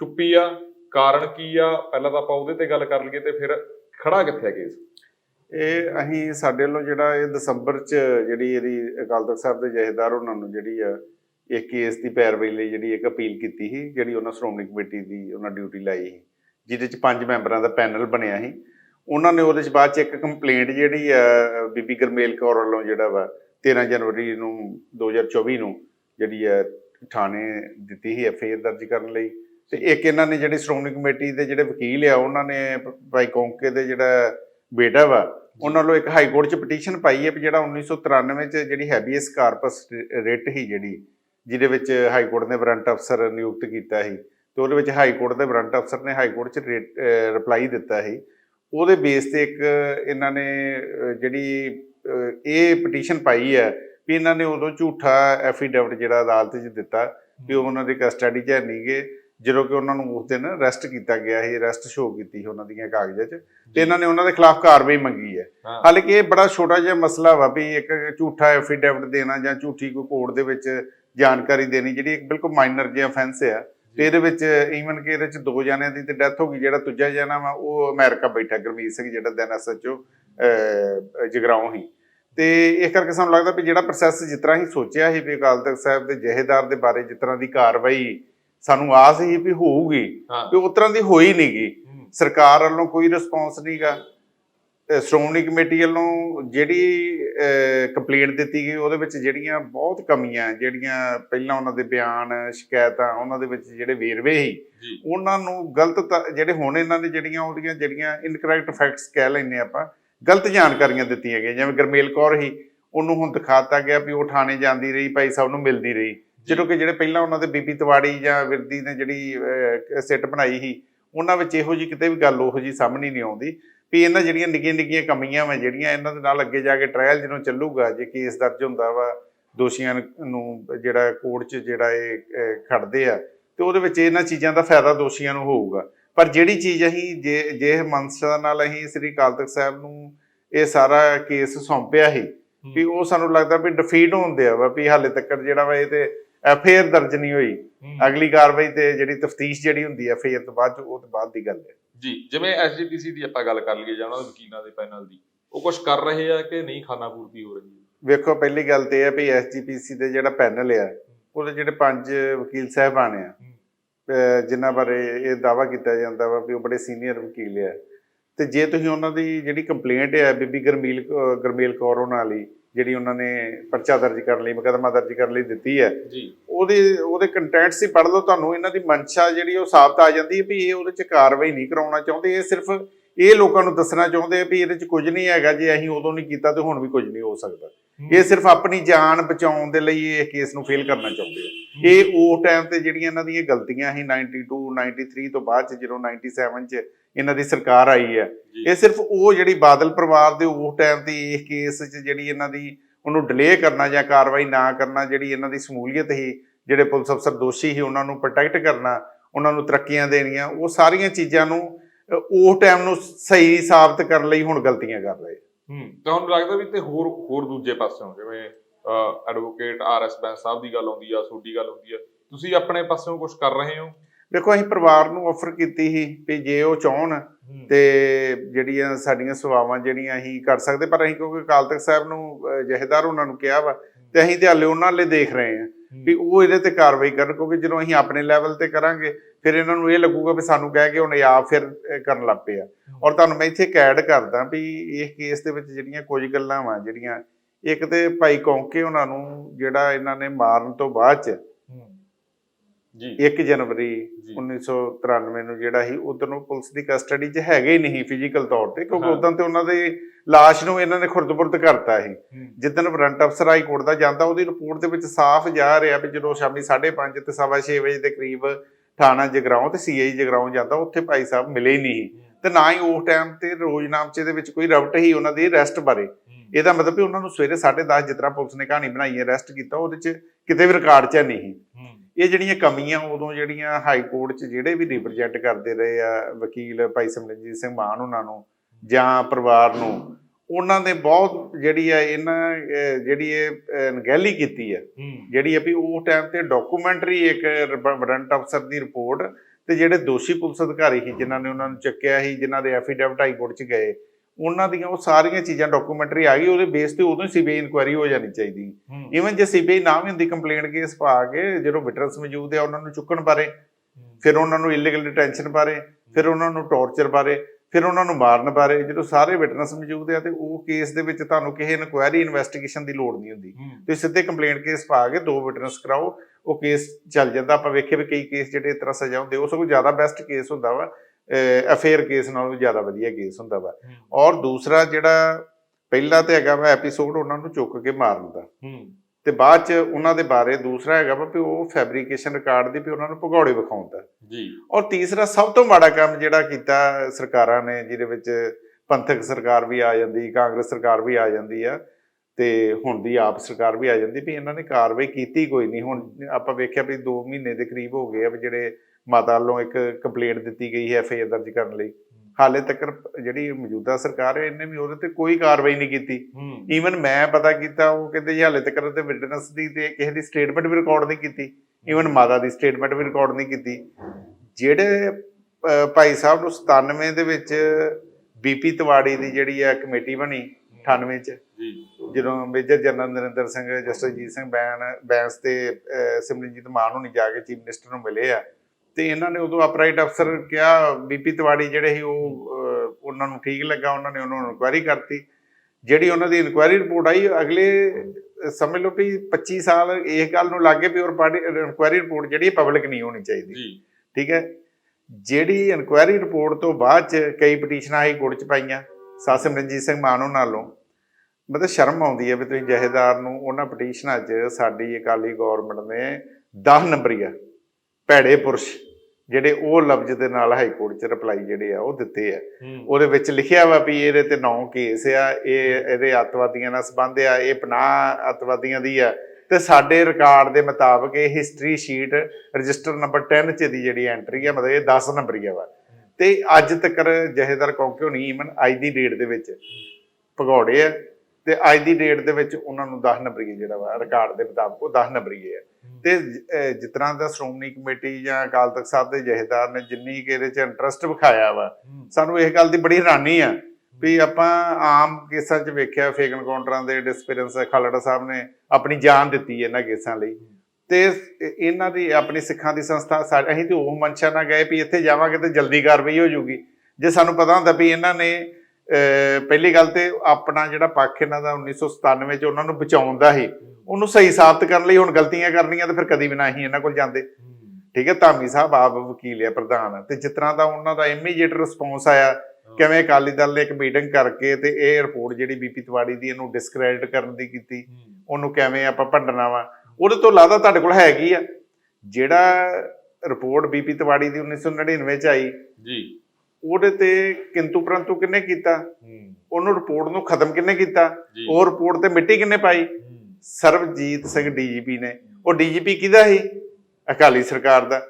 ਚੁੱਪੀ ਆ ਕਾਰਨ ਕੀ ਆ? ਪਹਿਲਾਂ ਤਾਂ ਆਪਾਂ ਉਹਦੇ ਤੇ ਗੱਲ ਕਰ ਲਈਏ ਤੇ ਫਿਰ ਖੜਾ ਕਿੱਥੇ ਆ ਕੇਸ ਇਹ ਅਸੀਂ ਸਾਡੇ ਵੱਲੋਂ ਜਿਹੜਾ ਇਹ ਦਸੰਬਰ ਚ ਜਿਹੜੀ ਇਹਦੀ ਅਕਾਲ ਤਖਤ ਸਾਹਿਬ ਦੇ ਜਹੇਦਾਰ ਉਹਨਾਂ ਨੂੰ ਜਿਹੜੀ ਆ, ਇਹ ਕੇਸ ਦੀ ਪੈਰਵਾਈ ਲਈ ਜਿਹੜੀ ਇੱਕ ਅਪੀਲ ਕੀਤੀ ਸੀ, ਜਿਹੜੀ ਉਹਨਾਂ ਸ਼੍ਰੋਮਣੀ ਕਮੇਟੀ ਦੀ ਉਹਨਾਂ ਡਿਊਟੀ ਲਾਈ ਸੀ, ਜਿਹਦੇ ਚ ਪੰਜ ਮੈਂਬਰਾਂ ਦਾ ਪੈਨਲ ਬਣਿਆ ਸੀ। ਉਹਨਾਂ ਨੇ ਉਹਦੇ ਚ ਬਾਅਦ ਚ ਇੱਕ ਕੰਪਲੇਂਟ ਜਿਹੜੀ ਆ, ਬੀਬੀ ਗਰਮੇਲ ਕੌਰ ਵੱਲੋਂ ਜਿਹੜਾ ਵਾ 13 ਜਨਵਰੀ ਨੂੰ 2024 ਨੂੰ ਜਿਹੜੀ ਆ, ਥਾਣੇ ਦਿੱਤੀ ਸੀ ਐਫਆਈਆਰ ਦਰਜ ਕਰਨ ਲਈ। ਤੇ ਇੱਕ ਇਹਨਾਂ ਨੇ ਜਿਹੜੀ ਸ਼੍ਰੋਮਣੀ ਕਮੇਟੀ ਦੇ ਜਿਹੜੇ ਵਕੀਲ ਆ, ਉਹਨਾਂ ਨੇ ਭਾਈ ਕੌਂਕੇ ਦੇ ਜਿਹੜਾ ਬੇਟਾ ਵਾ, ਉਹਨਾਂ ਵੱਲੋਂ ਇੱਕ ਹਾਈ ਕੋਰਟ 'ਚ ਪਟੀਸ਼ਨ ਪਾਈ ਹੈ ਵੀ ਜਿਹੜਾ 1993 'ਚ ਜਿਹੜੀ ਹੈਬੀਅਸ ਕਾਰਪਸ ਰਿਟ ਹੀ ਜਿਹੜੀ, ਜਿਹਦੇ ਵਿੱਚ ਹਾਈ ਕੋਰਟ ਨੇ ਵਾਰੰਟ ਅਫਸਰ ਨਿਯੁਕਤ ਕੀਤਾ ਸੀ ਤੇ ਉਹਦੇ ਵਿੱਚ ਹਾਈ ਕੋਰਟ ਦੇ ਵਾਰੰਟ ਅਫਸਰ ਨੇ ਹਾਈ ਕੋਰਟ 'ਚ ਰਿਪਲਾਈ ਦਿੱਤਾ ਸੀ। ਉਹਦੇ ਬੇਸ ਤੇ ਇੱਕ ਇਹਨਾਂ ਨੇ ਜਿਹੜੀ ਇਹ ਪਟੀਸ਼ਨ ਪਾਈ ਹੈ ਵੀ ਇਹਨਾਂ ਨੇ ਉਦੋਂ ਝੂਠਾ ਐਫੀਡੇਵਿਟ ਜਿਹੜਾ ਅਦਾਲਤ 'ਚ ਦਿੱਤਾ ਵੀ ਉਹਨਾਂ ਦੀ ਕਸਟਡੀ 'ਚ ਹੈ ਨਹੀਂਗੇ ਜਦੋਂ ਕਿ ਉਹਨਾਂ ਨੂੰ ਉਸ ਦਿਨ ਅਰੈਸਟ ਕੀਤਾ ਗਿਆ ਸੀ ਅਰੈਸਟ ਸ਼ੋ ਕੀਤੀ ਸੀ ਉਹਨਾਂ ਦੀਆਂ ਕਾਗਜ਼ਾਂ 'ਚ ਤੇ ਇਹਨਾਂ ਨੇ ਉਹਨਾਂ ਦੇ ਖਿਲਾਫ ਕਾਰਵਾਈ ਮੰਗੀ ਹੈ। ਹਾਂ। ਹਾਲਾਂਕਿ ਇਹ ਬੜਾ ਛੋਟਾ ਜਿਹਾ ਮਸਲਾ ਵਾ ਵੀ ਇੱਕ ਝੂਠਾ ਐਫੀਡੇਵਿਟ ਦੇਣਾ ਜਾਂ ਝੂਠੀ ਕੋਈ ਕੋਰਟ ਦੇ ਵਿੱਚ ਜਾਣਕਾਰੀ ਦੇਣੀ ਜਿਹੜੀ ਇੱਕ ਬਿਲਕੁਲ ਮਾਈਨਰ ਜਿਹਾ ਅਫੈਂਸ ਆ ਤੇ ਇਹਦੇ ਵਿੱਚ ਈਵਨ ਕਿ ਇਹਦੇ ਵਿੱਚ ਦੋ ਜਣਿਆਂ ਦੀ ਤੇ ਡੈਥ ਹੋ ਗਈ ਜਿਹੜਾ ਦੂਜਾ ਜਣਾ ਵਾ ਉਹ ਅਮਰੀਕਾ ਬੈਠਾ ਗੁਰਮੀਤ ਸਿੰਘ ਜਿਹੜਾ ਦੈਨ ਐਸਐਚਓ ਜਗਰਾਉਂ ਹੀ ਤੇ ਇਸ ਕਰਕੇ ਸਾਨੂੰ ਲੱਗਦਾ ਵੀ ਜਿਹੜਾ ਪ੍ਰੋਸੈਸ ਜਿਸ ਤਰ੍ਹਾਂ ਹੀ ਸੋਚਿਆ ਸੀ ਵੀ ਅਕਾਲ ਤਖਤ ਸਾਹਿਬ ਦੇ ਜਹੇਦਾਰ ਦੇ ਬਾਰੇ ਜਿਸ ਤਰ੍ਹਾਂ ਦੀ ਕਾਰਵਾਈ ਸਾਨੂੰ ਆਸ ਸੀ ਵੀ ਹੋਊਗੀ ਵੀ ਉਸ ਤਰ੍ਹਾਂ ਦੀ ਹੋਈ ਨਹੀਂਗੀ ਸਰਕਾਰ ਵੱਲੋਂ ਕੋਈ ਰਿਸਪੌਂਸ ਨਹੀਂਗਾ ਤੇ ਸ਼੍ਰੋਮਣੀ ਕਮੇਟੀ ਵੱਲੋਂ ਜਿਹੜੀ ਕੰਪਲੇਂਟ ਦਿੱਤੀ ਗਈ ਉਹਦੇ ਵਿੱਚ ਜਿਹੜੀਆਂ ਬਹੁਤ ਕਮੀਆਂ ਜਿਹੜੀਆਂ ਪਹਿਲਾਂ ਉਹਨਾਂ ਦੇ ਬਿਆਨ ਸ਼ਿਕਾਇਤਾਂ ਉਹਨਾਂ ਦੇ ਵਿੱਚ ਜਿਹੜੇ ਵੇਰਵੇ ਸੀ ਉਹਨਾਂ ਨੂੰ ਗਲਤ ਜਿਹੜੇ ਹੁਣ ਇਹਨਾਂ ਦੇ ਜਿਹੜੀਆਂ ਉਹਦੀਆਂ ਜਿਹੜੀਆਂ ਇਨਕਰੈਕਟ ਫੈਕਟਸ ਕਹਿ ਲੈਂਦੇ ਆਪਾਂ ਗਲਤ ਜਾਣਕਾਰੀਆਂ ਦਿੱਤੀਆਂ ਗਈਆਂ। ਜਿਵੇਂ ਗਰਮੇਲ ਕੌਰ ਹੀ ਉਹਨੂੰ ਹੁਣ ਦਿਖਾਤਾ ਗਿਆ ਵੀ ਉਹ ਥਾਣੇ ਜਾਂਦੀ ਰਹੀ ਭਾਈ ਸਾਹਿਬ ਨੂੰ ਮਿਲਦੀ ਰਹੀ। ਜਦੋਂ ਕਿ ਜਿਹੜੇ ਪਹਿਲਾਂ ਉਹਨਾਂ ਦੇ ਬੀਬੀ ਤਵਾੜੀ ਜਾਂ ਵਿਰਦੀ ਨੇ ਜਿਹੜੀ ਸਿੱਟ ਬਣਾਈ ਸੀ ਉਹਨਾਂ ਵਿੱਚ ਇਹੋ ਜੀ ਕਿਤੇ ਵੀ ਗੱਲ ਉਹੋ ਜੀ ਸਾਹਮਣੇ ਨਹੀਂ ਆਉਂਦੀ ਵੀ ਇਹਨਾਂ ਜਿਹੜੀਆਂ ਨਿੱਕੀਆਂ ਨਿੱਕੀਆਂ ਕਮੀਆਂ ਵਾ ਜਿਹੜੀਆਂ ਇਹਨਾਂ ਦੇ ਨਾਲ ਅੱਗੇ ਜਾ ਕੇ ਟ੍ਰਾਇਲ ਜਦੋਂ ਚੱਲੂਗਾ ਜੇ ਕੇਸ ਦਰਜ ਹੁੰਦਾ ਵਾ ਦੋਸ਼ੀਆਂ ਨੂੰ ਜਿਹੜਾ ਕੋਰਟ 'ਚ ਜਿਹੜਾ ਇਹ ਖੜਦੇ ਆ ਤੇ ਉਹਦੇ ਵਿੱਚ ਇਹਨਾਂ ਚੀਜ਼ਾਂ ਦਾ ਫਾਇਦਾ ਦੋਸ਼ੀਆਂ ਨੂੰ ਹੋਊਗਾ। ਪਰ ਜਿਹੜੀ ਚੀਜ਼ ਅਸੀਂ ਜੇ ਜੇ ਮਨਸ਼ਾ ਨਾਲ ਅਸੀਂ ਸ੍ਰੀ ਅਕਾਲ ਤਖਤ ਸਾਹਿਬ ਨੂੰ ਇਹ ਸਾਰਾ ਕੇਸ ਸੌਂਪਿਆ ਸੀ ਵੀ ਉਹ ਸਾਨੂੰ ਲੱਗਦਾ ਵੀ ਡਿਫੀਟ ਹੁੰਦੇ ਆ ਵਾ ਵੀ ਹਾਲੇ ਤੱਕ ਜਿਹੜਾ ਵਾ ਇਹ ਤੇ ਐਫ ਆਈ ਆਰ ਦਰਜ ਨਹੀਂ ਹੋਈ। ਅਗਲੀ ਕਾਰਵਾਈ ਤੇ ਜਿਹੜੀ ਤਫਤੀਸ਼ ਜਿਹੜੀ ਹੁੰਦੀ ਹੈ ਐਫ ਆਈ ਆਰ ਤੋਂ ਬਾਅਦ ਉਹ ਤੋਂ ਬਾਅਦ ਦੀ ਗੱਲ ਹੈ। ਜੀ ਜਿਵੇਂ ਐਸਜੀਪੀਸੀ ਦੀ ਆਪਾਂ ਗੱਲ ਕਰ ਲਈਏ ਜਾਂ ਉਹਨਾਂ ਦੇ ਵਕੀਲਾਂ ਦੇ ਪੈਨਲ ਦੀ ਉਹ ਕੁਝ ਕਰ ਰਹੇ ਆ ਕਿ ਨਹੀਂ ਖਾਨਾ ਪੂਰਤੀ ਹੋ ਰਹੀ ਹੈ? ਵੇਖੋ ਪਹਿਲੀ ਗੱਲ ਤੇ ਹੈ ਵੀ ਐਸਜੀਪੀਸੀ ਦੇ ਜਿਹੜਾ ਪੈਨਲ ਆ ਉਹਦੇ ਜਿਹੜੇ ਪੰਜ ਵਕੀਲ ਸਾਹਿਬਾਨ ਆ ਜਿਨ੍ਹਾਂ ਬਾਰੇ ਇਹ ਦਾਵਾ ਕੀਤਾ ਜਾਂਦਾ ਵਾ ਵੀ ਉਹ ਬੜੇ ਸੀਨੀਅਰ ਵਕੀਲ ਆ। ਤੇ ਜੇ ਤੁਸੀਂ ਉਹਨਾਂ ਦੀ ਜਿਹੜੀ ਕੰਪਲੇਂਟ ਹੈ ਬੀਬੀ ਗਰਮੀਲ ਗਰਮੇਲ ਕੌਰ ਉਹਨਾਂ ਵਾਲੀ ਜਿਹੜੀ ਉਹਨਾਂ ਨੇ ਪਰਚਾ ਦਰਜ ਕਰਨ ਲਈ ਮੁਕੱਦਮਾ ਦਰਜ ਕਰਨ ਲਈ ਦਿੱਤੀ ਹੈ। ਜੀ। ਉਹਦੇ ਉਹਦੇ ਕੰਟੈਂਟਸ ਹੀ ਪੜ੍ਹ ਲਓ ਤੁਹਾਨੂੰ ਇਹਨਾਂ ਦੀ ਮਨਸ਼ਾ ਜਿਹੜੀ ਉਹ ਸਾਬਤ ਆ ਜਾਂਦੀ ਹੈ ਵੀ ਇਹ ਉਹਦੇ ਚ ਕਾਰਵਾਈ ਨਹੀਂ ਕਰਾਉਣਾ ਚਾਹੁੰਦੇ ਇਹ ਸਿਰਫ ਇਹ ਲੋਕਾਂ ਨੂੰ ਦੱਸਣਾ ਚਾਹੁੰਦੇ ਆ ਵੀ ਇਹਦੇ ਚ ਕੁਝ ਨਹੀਂ ਹੈਗਾ ਜੇ ਅਸੀਂ ਉਦੋਂ ਨਹੀਂ ਕੀਤਾ ਤੇ ਹੁਣ ਵੀ ਕੁਝ ਨਹੀਂ ਹੋ ਸਕਦਾ। ਇਹ ਸਿਰਫ ਆਪਣੀ ਜਾਨ ਬਚਾਉਣ ਦੇ ਲਈ ਇਹ ਕੇਸ ਨੂੰ ਫੇਲ ਕਰਨਾ ਚਾਹੁੰਦੇ ਆ। ਇਹ ਉਹ ਟਾਈਮ ਤੇ ਜਿਹੜੀਆਂ ਇਹਨਾਂ ਦੀਆਂ ਗਲਤੀਆਂ ਸੀ 92 93 ਤੋਂ ਬਾਅਦ ਚ ਜਦੋਂ 97 ਚ ਇਹਨਾਂ ਦੀ ਸਰਕਾਰ ਆਈ ਹੈ। ਇਹ ਸਿਰਫ ਉਹ ਜਿਹੜੀ ਬਾਦਲ ਪਰਿਵਾਰ ਦੇ ਉਹ ਟਾਈਮ ਤੇ ਇਹ ਕੇਸ 'ਚ ਜਿਹੜੀ ਇਹਨਾਂ ਦੀ ਉਹਨੂੰ ਡਿਲੇ ਕਰਨਾ ਜਾਂ ਕਾਰਵਾਈ ਨਾ ਕਰਨਾ ਜਿਹੜੀ ਇਹਨਾਂ ਦੀ ਸਮੂਲੀਅਤ ਸੀ ਜਿਹੜੇ ਪੁਲਿਸ ਅਫਸਰ ਦੋਸ਼ੀ ਸੀ ਉਹਨਾਂ ਨੂੰ ਪ੍ਰੋਟੈਕਟ ਕਰਨਾ ਉਹਨਾਂ ਨੂੰ ਤਰੱਕੀਆਂ ਦੇਣੀਆਂ ਉਹ ਸਾਰੀਆਂ ਚੀਜ਼ਾਂ ਨੂੰ ਉਹ ਟਾਈਮ ਨੂੰ ਸਹੀ ਸਾਬਤ ਕਰਨ ਲਈ ਹੁਣ ਗਲਤੀਆਂ ਕਰ ਰਹੇ ਹੂੰ ਤੁਹਾਨੂੰ ਲੱਗਦਾ ਵੀ ਤੇ ਹੋਰ ਹੋਰ ਦੂਜੇ ਪਾਸਿਓਂ ਜਿਵੇਂ advocate R S Bains sahib ਦੀ ਗੱਲ ਆਉਂਦੀ ਆ ਤੁਹਾਡੀ ਗੱਲ ਹੁੰਦੀ ਆ ਤੁਸੀਂ ਆਪਣੇ ਪਾਸਿਓਂ ਕੁਝ ਕਰ ਰਹੇ ਹੋ? ਦੇਖੋ ਅਸੀਂ ਪਰਿਵਾਰ ਨੂੰ ਆਫਰ ਕੀਤੀ ਸੀ ਵੀ ਜੇ ਉਹ ਚਾਹਣ ਤੇ ਜਿਹੜੀਆਂ ਸਾਡੀਆਂ ਸੇਵਾਵਾਂ ਜਿਹੜੀਆਂ ਅਸੀਂ ਕਰ ਸਕਦੇ ਪਰ ਅਸੀਂ ਕਿਉਂਕਿ ਅਕਾਲ ਤਖਤ ਸਾਹਿਬ ਨੂੰ ਅਹ, ਜਥੇਦਾਰ ਉਹਨਾਂ ਨੂੰ ਕਿਹਾ ਵਾ ਤੇ ਅਸੀਂ ਤੇ ਹਾਲੇ ਉਹਨਾਂ ਲਈ ਦੇਖ ਰਹੇ ਹਾਂ ਵੀ ਉਹ ਇਹਦੇ ਤੇ ਕਾਰਵਾਈ ਕਰਨ ਕਿਉਂਕਿ ਜਦੋਂ ਅਸੀਂ ਆਪਣੇ ਲੈਵਲ ਤੇ ਕਰਾਂਗੇ ਫਿਰ ਇਹਨਾਂ ਨੂੰ ਇਹ ਲੱਗੂਗਾ ਵੀ ਸਾਨੂੰ ਕਹਿ ਕੇ ਇਹ ਆਪ ਫਿਰ ਕਰਨ ਲੱਗ ਆ ਔਰ ਤੁਹਾਨੂੰ ਮੈਂ ਇੱਥੇ ਇੱਕ ਐਡ ਕਰਦਾ ਵੀ ਇਹ ਕੇਸ ਦੇ ਵਿੱਚ ਜਿਹੜੀਆਂ ਕੁਝ ਗੱਲਾਂ ਵਾ ਜਿਹੜੀਆਂ ਇੱਕ ਤੇ ਭਾਈ ਕੌਂਕੇ ਉਹਨਾਂ ਨੂੰ ਜਿਹੜਾ ਇਹਨਾਂ ਨੇ ਮਾਰਨ ਤੋਂ ਬਾਅਦ ਚ ਜੀ। 1 ਜਨਵਰੀ ਜੀ। 1993 ਨੂੰ ਜਿਹੜਾ ਸੀ ਉਦੋਂ ਨੂੰ ਪੁਲਿਸ ਦੀ ਕਸਟਡੀ 'ਚ ਹੈਗੇ ਹੀ ਨਹੀਂ ਫਿਜ਼ੀਕਲ ਤੌਰ ਤੇ ਕਿਉਂਕਿ। ਉਦੋਂ ਤੇ ਉਹਨਾਂ ਦੀ ਲਾਸ਼ ਨੂੰ ਇਹਨਾਂ ਨੇ ਖੁਰਦਬੁਰਦ ਕਰਤਾ ਸੀ। ਜਿੱਦਣ ਵਾਰੰਟ ਅਫਸਰ ਹਾਈ ਕੋਰਟ ਦਾ ਜਾਂਦਾ ਉਹਦੀ ਰਿਪੋਰਟ ਦੇ ਵਿੱਚ ਸਾਫ਼ ਜਾ ਰਿਹਾ ਵੀ ਜਦੋਂ ਸ਼ਾਮੀ 5:30 ਤੇ 6:30 ਵਜੇ ਦੇ ਕਰੀਬ ਥਾਣਾ ਜਗਰਾਉਂ ਤੇ ਸੀਆਈ ਜਗਰਾਉਂ ਜਾਂਦਾ ਉੱਥੇ ਭਾਈ ਸਾਹਿਬ ਮਿਲੇ ਹੀ। ਨਹੀਂ ਤੇ ਨਾ ਹੀ ਉਸ ਟਾਈਮ ਤੇ ਰੋਜ਼ਨਾਮਚੇ ਦੇ ਵਿੱਚ ਕੋਈ ਰਵਟ ਹੀ ਉਹਨਾਂ ਦੀ ਅਰੈਸਟ ਬਾਰੇ। ਇਹਦਾ ਮਤਲਬ ਵੀ ਉਹਨਾਂ ਨੂੰ ਸਵੇਰੇ 10:30 ਜਿਸ ਤਰ੍ਹਾਂ ਪੁਲਿਸ ਨੇ ਕਹਾਣੀ ਬਣਾਈ ਹੈ ਅਰੈਸਟ ਕੀਤਾ ਉਹਦੇ 'ਚ ਕਿਤੇ ਵੀ ਰਿਕਾਰਡ 'ਚ ਨਹੀਂ ਇਹ ਜਿਹੜੀਆਂ ਕਮੀਆਂ ਉਦੋਂ ਜਿਹੜੀਆਂ ਹਾਈ ਕੋਰਟ 'ਚ ਜਿਹੜੇ ਵੀ ਰਿਪਰੈਜ਼ੈਂਟ ਕਰਦੇ ਰਹੇ ਆ ਵਕੀਲ ਭਾਈ ਸਿਮਰਨਜੀਤ ਸਿੰਘ ਮਾਨ ਉਹਨਾਂ ਨੂੰ ਜਾਂ ਪਰਿਵਾਰ ਨੂੰ ਉਹਨਾਂ ਨੇ ਬਹੁਤ ਜਿਹੜੀ ਆ ਇਹਨਾਂ ਜਿਹੜੀ ਇਹ ਅਣਗਹਿਲੀ ਕੀਤੀ ਹੈ। ਜਿਹੜੀ ਆ ਵੀ ਉਹ ਟਾਈਮ ਤੇ ਡਾਕੂਮੈਂਟਰੀ ਇੱਕ ਵਾਰੰਟ ਅਫਸਰ ਦੀ ਰਿਪੋਰਟ ਤੇ ਜਿਹੜੇ ਦੋਸ਼ੀ ਪੁਲਿਸ ਅਧਿਕਾਰੀ ਸੀ ਜਿਨ੍ਹਾਂ ਨੇ ਉਹਨਾਂ ਨੂੰ ਚੱਕਿਆ ਸੀ ਜਿਨ੍ਹਾਂ ਦੇ ਐਫੀਡੈਵਿਟ ਹਾਈ ਕੋਰਟ 'ਚ ਗਏ ਉਹਨਾਂ ਦੀਆਂ ਉਹ ਸਾਰੀਆਂ ਚੀਜ਼ਾਂ ਡਾਕੂਮੈਂਟਰੀ ਆ ਗਈ ਉਹਦੇ ਬੇਸ ਤੇ ਉਦੋਂ ਹੀ ਸੀਬੀਆਈ ਇਨਕੁਆਇਰੀ ਹੋ ਜਾਣੀ ਚਾਹੀਦੀ। ਇਵਨ ਜੇ ਸੀਬੀਆਈ ਨਾ ਵੀ ਹੁੰਦੀ ਕੰਪਲੇਂਟ ਕੇਸ ਪਾ ਕੇ ਜਦੋਂ ਵਿਟਨੈਸ ਮੌਜੂਦ ਆ ਉਹਨਾਂ ਨੂੰ ਚੁੱਕਣ ਬਾਰੇ ਫਿਰ ਉਹਨਾਂ ਨੂੰ ਇਲੀਗਲ ਡਿਟੈਂਸ਼ਨ ਬਾਰੇ ਫਿਰ ਉਹਨਾਂ ਨੂੰ ਟੌਰਚਰ ਬਾਰੇ ਫਿਰ ਉਹਨਾਂ ਨੂੰ ਮਾਰਨ ਬਾਰੇ ਜਦੋਂ ਸਾਰੇ ਵਿਟਨੈਸ ਮੌਜੂਦ ਆ ਤੇ ਉਹ ਕੇਸ ਦੇ ਵਿੱਚ ਤੁਹਾਨੂੰ ਕਿਸੇ ਇਨਕੁਆਇਰੀ ਇਨਵੈਸਟੀਗੇਸ਼ਨ ਦੀ ਲੋੜ ਨਹੀਂ ਹੁੰਦੀ। ਤੁਸੀਂ ਸਿੱਧੇ ਕੰਪਲੇਂਟ ਕੇਸ ਪਾ ਕੇ ਦੋ ਵਿਟਨੈਸ ਕਰਾਓ ਉਹ ਕੇਸ ਚੱਲ ਜਾਂਦਾ ਆਪਾਂ ਵੇਖੇ ਵੀ ਕਈ ਕੇਸ ਜਿਹੜੇ ਇਸ ਤਰ੍ਹਾਂ ਸਜ਼ਾ ਹੁੰਦੇ ਉਹ ਸਗੋਂ ਜ਼ਿਆਦਾ ਬੈਸਟ ਕੇਸ ਹੁੰਦਾ ਵਾ। ਅਫੇਅਰ ਕੇਸ ਨਾਲੋਂ ਜ਼ਿਆਦਾ ਵਧੀਆ ਕੇਸ ਹੁੰਦਾ ਵਾ। ਔਰ ਦੂਸਰਾ ਜਿਹੜਾ ਪਹਿਲਾ ਤੇ ਹੈਗਾ ਵਾ ਐਪੀਸੋਡ ਉਹਨਾਂ ਨੂੰ ਚੁੱਕ ਕੇ ਮਾਰਨ ਦਾ। ਤੇ ਬਾਅਦ ਚ ਉਹਨਾਂ ਦੇ ਬਾਰੇ ਦੂਸਰਾ ਹੈਗਾ ਵਾ ਵੀ ਉਹ ਫੈਬਰੀਕੇਸ਼ਨ ਰਿਕਾਰਡ ਦੀ ਵੀ ਉਹਨਾਂ ਨੂੰ ਭਗੌੜੇ ਵਿਖਾਉਂਦਾ ਜੀ। ਔਰ ਤੀਸਰਾ ਸਭ ਤੋਂ ਮਾੜਾ ਕੰਮ ਜਿਹੜਾ ਕੀਤਾ ਸਰਕਾਰਾਂ ਨੇ ਜਿਹਦੇ ਵਿੱਚ ਪੰਥਕ ਸਰਕਾਰ ਵੀ ਆ ਜਾਂਦੀ ਕਾਂਗਰਸ ਸਰਕਾਰ ਵੀ ਆ ਜਾਂਦੀ ਆ ਤੇ ਹੁਣ ਦੀ ਆਪ ਸਰਕਾਰ ਵੀ ਆ ਜਾਂਦੀ ਵੀ ਇਹਨਾਂ ਨੇ ਕਾਰਵਾਈ ਕੀਤੀ ਕੋਈ ਨਹੀਂ। ਹੁਣ ਆਪਾਂ ਵੇਖਿਆ ਵੀ 2 ਮਹੀਨੇ ਦੇ ਕਰੀਬ ਹੋ ਗਏ ਆ ਵੀ ਜਿਹੜੇ ਮਾਤਾ ਵੱਲੋਂ ਇੱਕ ਕੰਪਲੇਂਟ ਦਿੱਤੀ ਗਈ ਹੈ ਐਫਆਈਆਰ ਦਰਜ ਕਰਨ ਲਈ। ਹਾਲੇ ਤੱਕ ਜਿਹੜੀ ਮੌਜੂਦਾ ਸਰਕਾਰ ਹੈ ਇਹਨੇ ਵੀ ਉਹਦੇ ਤੇ ਕੋਈ ਕਾਰਵਾਈ ਨਹੀਂ ਕੀਤੀ। ਈਵਨ ਮੈਂ ਪਤਾ ਕੀਤਾ ਉਹ ਕਹਿੰਦੇ ਜੀ ਹਾਲੇ ਤੱਕ ਤੇ ਵਿਟਨੈਸ ਦੀ ਤੇ ਕਿਸੇ ਦੀ ਸਟੇਟਮੈਂਟ ਵੀ ਰਿਕਾਰਡ ਨਹੀਂ ਕੀਤੀ। ਈਵਨ ਮਾਤਾ ਦੀ ਸਟੇਟਮੈਂਟ ਵੀ ਰਿਕਾਰਡ ਨਹੀਂ ਕੀਤੀ। ਜਿਹੜੇ ਭਾਈ ਸਾਹਿਬ ਨੂੰ 97 ਦੇ ਵਿੱਚ ਬੀਪੀ ਤਿਵਾੜੀ ਦੀ ਜਿਹੜੀ ਹੈ ਕਮੇਟੀ ਬਣੀ 98 ਚ ਜੀ। ਜਦੋਂ ਮੇਜਰ ਜਨਰਲ ਨਰਿੰਦਰ ਸਿੰਘ ਜਸਟਰਜੀਤ ਸਿੰਘ ਬੈਨ ਬੈਂਸ ਤੇ ਸਿਮਰਨਜੀਤ ਮਾਨ ਨੂੰ ਜਾ ਕੇ ਚੀਫ ਮਿਨਿਸਟਰ ਨੂੰ ਮਿਲੇ ਆ ਤੇ ਇਹਨਾਂ ਨੇ ਉਦੋਂ ਅਪਰਾਈਟ ਅਫਸਰ ਕਿਹਾ ਬੀਪੀ ਤਿਵਾੜੀ ਜਿਹੜੇ ਸੀ ਉਹ ਉਹਨਾਂ ਨੂੰ ਠੀਕ ਲੱਗਾ ਉਹਨਾਂ ਨੇ ਉਹਨਾਂ ਨੂੰ ਇਨਕੁਆਇਰੀ ਕਰਤੀ। ਜਿਹੜੀ ਉਹਨਾਂ ਦੀ ਇਨਕੁਆਇਰੀ ਰਿਪੋਰਟ ਆਈ ਅਗਲੇ ਸਮਝ ਲਓ ਵੀ 25 ਸਾਲ ਇਹ ਗੱਲ ਨੂੰ ਲੱਗੇ ਵੀ ਔਰ ਪਾਰਟੀ ਇਨਕੁਆਇਰੀ ਰਿਪੋਰਟ ਜਿਹੜੀ ਪਬਲਿਕ ਨਹੀਂ ਹੋਣੀ ਚਾਹੀਦੀ। ਜੀ। ਠੀਕ ਹੈ? ਜਿਹੜੀ ਇਨਕੁਆਇਰੀ ਰਿਪੋਰਟ ਤੋਂ ਬਾਅਦ ਚ ਕਈ ਪਟੀਸ਼ਨਾਂ ਹਾਈ ਕੋਰਟ ਚ ਪਾਈਆਂ ਸਾਧ ਸਿਮਰਨਜੀਤ ਸਿੰਘ ਮਾਨ ਨਾਲੋਂ। ਮਤਲਬ ਸ਼ਰਮ ਆਉਂਦੀ ਹੈ ਵੀ ਤੁਸੀਂ ਜਹੇਦਾਰ ਨੂੰ ਉਹਨਾਂ ਪਟੀਸ਼ਨਾਂ 'ਚ ਸਾਡੀ ਅਕਾਲੀ ਗਵਰਨਮੈਂਟ ਨੇ 10 ਨੰਬਰੀਆ ਭੈੜੇ ਪੁਰਸ਼ ਜਿਹੜੇ ਉਹ ਲਫ਼ਜ਼ ਦੇ ਨਾਲ ਹਾਈ ਕੋਰਟ 'ਚ ਰਿਪਲਾਈ ਜਿਹੜੇ ਆ ਉਹ ਦਿੱਤੇ ਆ। ਉਹਦੇ ਵਿੱਚ ਲਿਖਿਆ ਵਾ ਵੀ ਇਹਦੇ ਤੇ ਨੌ ਕੇਸ ਆ ਇਹ ਇਹਦੇ ਅੱਤਵਾਦੀਆਂ ਨਾਲ ਸੰਬੰਧ ਆ ਇਹ ਪਨਾਹ ਅੱਤਵਾਦੀਆਂ ਦੀ ਆ। ਤੇ ਸਾਡੇ ਰਿਕਾਰਡ ਦੇ ਮੁਤਾਬਕ ਇਹ ਹਿਸਟਰੀ ਸ਼ੀਟ ਰਜਿਸਟਰ ਨੰਬਰ 10 ਚ ਦੀ ਜਿਹੜੀ ਐਂਟਰੀ ਆ ਮਤਲਬ ਇਹ 10 ਨੰਬਰੀ ਆ ਵਾ। ਤੇ ਅੱਜ ਤੱਕ ਜਹੇਦਾਰ ਕੌਂਕਿਓ ਨਹੀਂ ਈਵਨ ਅੱਜ ਦੀ ਡੇਟ ਦੇ ਵਿੱਚ ਭਗੌੜੇ ਆ ਤੇ ਅੱਜ ਦੀ ਡੇਟ ਦੇ ਵਿੱਚ ਉਹਨਾਂ ਨੂੰ 10 ਨੰਬਰੀ ਜਿਹੜਾ ਵਾ ਰਿਕਾਰਡ ਦੇ ਮੁਤਾਬਕ ਉਹ 10 ਨੰਬਰੀ ਆ। ਤੇ ਜਿਸ ਤਰ੍ਹਾਂ ਦਾ ਸ਼੍ਰੋਮਣੀ ਕਮੇਟੀ ਜਾਂ ਅਕਾਲ ਤਖਤ ਸਾਹਿਬ ਦੇ ਜਹੇਦਾਰ ਨੇ ਜਿੰਨੀ ਕਿ ਇਹਦੇ ਚ ਇੰਟਰਸਟ ਵਿਖਾਇਆ ਵਾ ਹੂੰ। ਸਾਨੂੰ ਇਹ ਗੱਲ ਦੀ ਬੜੀ ਹੈਰਾਨੀ ਆ ਵੀ ਆਪਾਂ ਆਮ ਕੇਸਾਂ 'ਚ ਵੇਖਿਆ ਫੇਕ ਐਨਕਾਊਂਟਰਾਂ ਦੇ ਡਿਸਪੀਰੈਂਸ ਖਾਲੜਾ ਸਾਹਿਬ ਨੇ ਆਪਣੀ ਜਾਨ ਦਿੱਤੀ ਇਹਨਾਂ ਕੇਸਾਂ ਲਈ। ਤੇ ਇਹਨਾਂ ਦੀ ਆਪਣੀ ਸਿੱਖਾਂ ਦੀ ਸੰਸਥਾ ਅਸੀਂ ਤੇ ਉਹ ਮਨਸ਼ਾ ਨਾਲ ਗਏ ਵੀ ਇੱਥੇ ਜਾਵਾਂਗੇ ਤੇ ਜਲਦੀ ਕਾਰਵਾਈ ਹੋ ਜਾਊਗੀ ਜੇ ਸਾਨੂੰ ਪਤਾ ਹੁੰਦਾ ਵੀ ਇਹਨਾਂ ਨੇ ਪਹਿਲੀ ਗੱਲ ਤੇ ਆਪਣਾ ਜਿਹੜਾ ਪੱਖ ਇਹਨਾਂ ਦਾ 1997 ਚ ਉਹਨਾਂ ਨੂੰ ਬਚਾਉਣ ਦਾ ਸੀ ਉਹਨੂੰ ਸਹੀ ਸਾਬਤ ਕਰਨ ਲਈ ਹੁਣ ਗਲਤੀਆਂ ਕਰਨੀਆਂ ਤੇ ਫਿਰ ਕਦੀ ਵੀ ਨਾ ਅਸੀਂ ਇਹਨਾਂ ਕੋਲ ਜਾਂਦੇ। ਠੀਕ ਹੈ ਧਾਮੀ ਸਾਹਿਬ ਆਪ ਵਕੀਲ ਆ ਪ੍ਰਧਾਨ ਤੇ ਜਿਸ ਤਰ੍ਹਾਂ ਦਾ ਉਹਨਾਂ ਦਾ ਇਮੀਡੀਏਟ ਰਿਸਪੌਂਸ ਆਇਆ ਕਿਵੇਂ ਅਕਾਲੀ ਦਲ ਨੇ ਇੱਕ ਮੀਟਿੰਗ ਕਰਕੇ ਤੇ ਇਹ ਰਿਪੋਰਟ ਜਿਹੜੀ ਬੀਪੀ ਤਿਵਾੜੀ ਦੀ ਇਹਨੂੰ ਡਿਸਕ੍ਰੈਡਿਟ ਕਰਨ ਦੀ ਕੀਤੀ ਉਹਨੂੰ ਕਿਵੇਂ ਆਪਾਂ ਭੰਡਣਾ ਵਾ ਉਹਦੇ ਤੋਂ ਇਲਾਵਾ ਤੁਹਾਡੇ ਕੋਲ ਹੈਗੀ ਆ ਜਿਹੜਾ ਰਿਪੋਰਟ ਬੀਪੀ ਤਿਵਾੜੀ ਦੀ 1999 ਚ ਆਈ ਜੀ। ਉਹਦੇ ਤੇ ਕਿੰਤੂ ਪਰੰਤੂ ਕਿੰਨੇ ਕੀਤਾ? ਉਹਨੂੰ ਰਿਪੋਰਟ ਨੂੰ ਖਤਮ ਕਿੰਨੇ ਕੀਤਾ? ਉਹ ਰਿਪੋਰਟ ਤੇ ਮਿੱਟੀ ਕਿੰਨੇ ਪਾਈ? ਸਰਬਜੀਤ ਸਿੰਘ ਡੀਜੀਪੀ ਨੇ। ਉਹ ਡੀਜੀਪੀ ਕਿਹਦਾ ਸੀ? ਅਕਾਲੀ ਸਰਕਾਰ ਦਾ।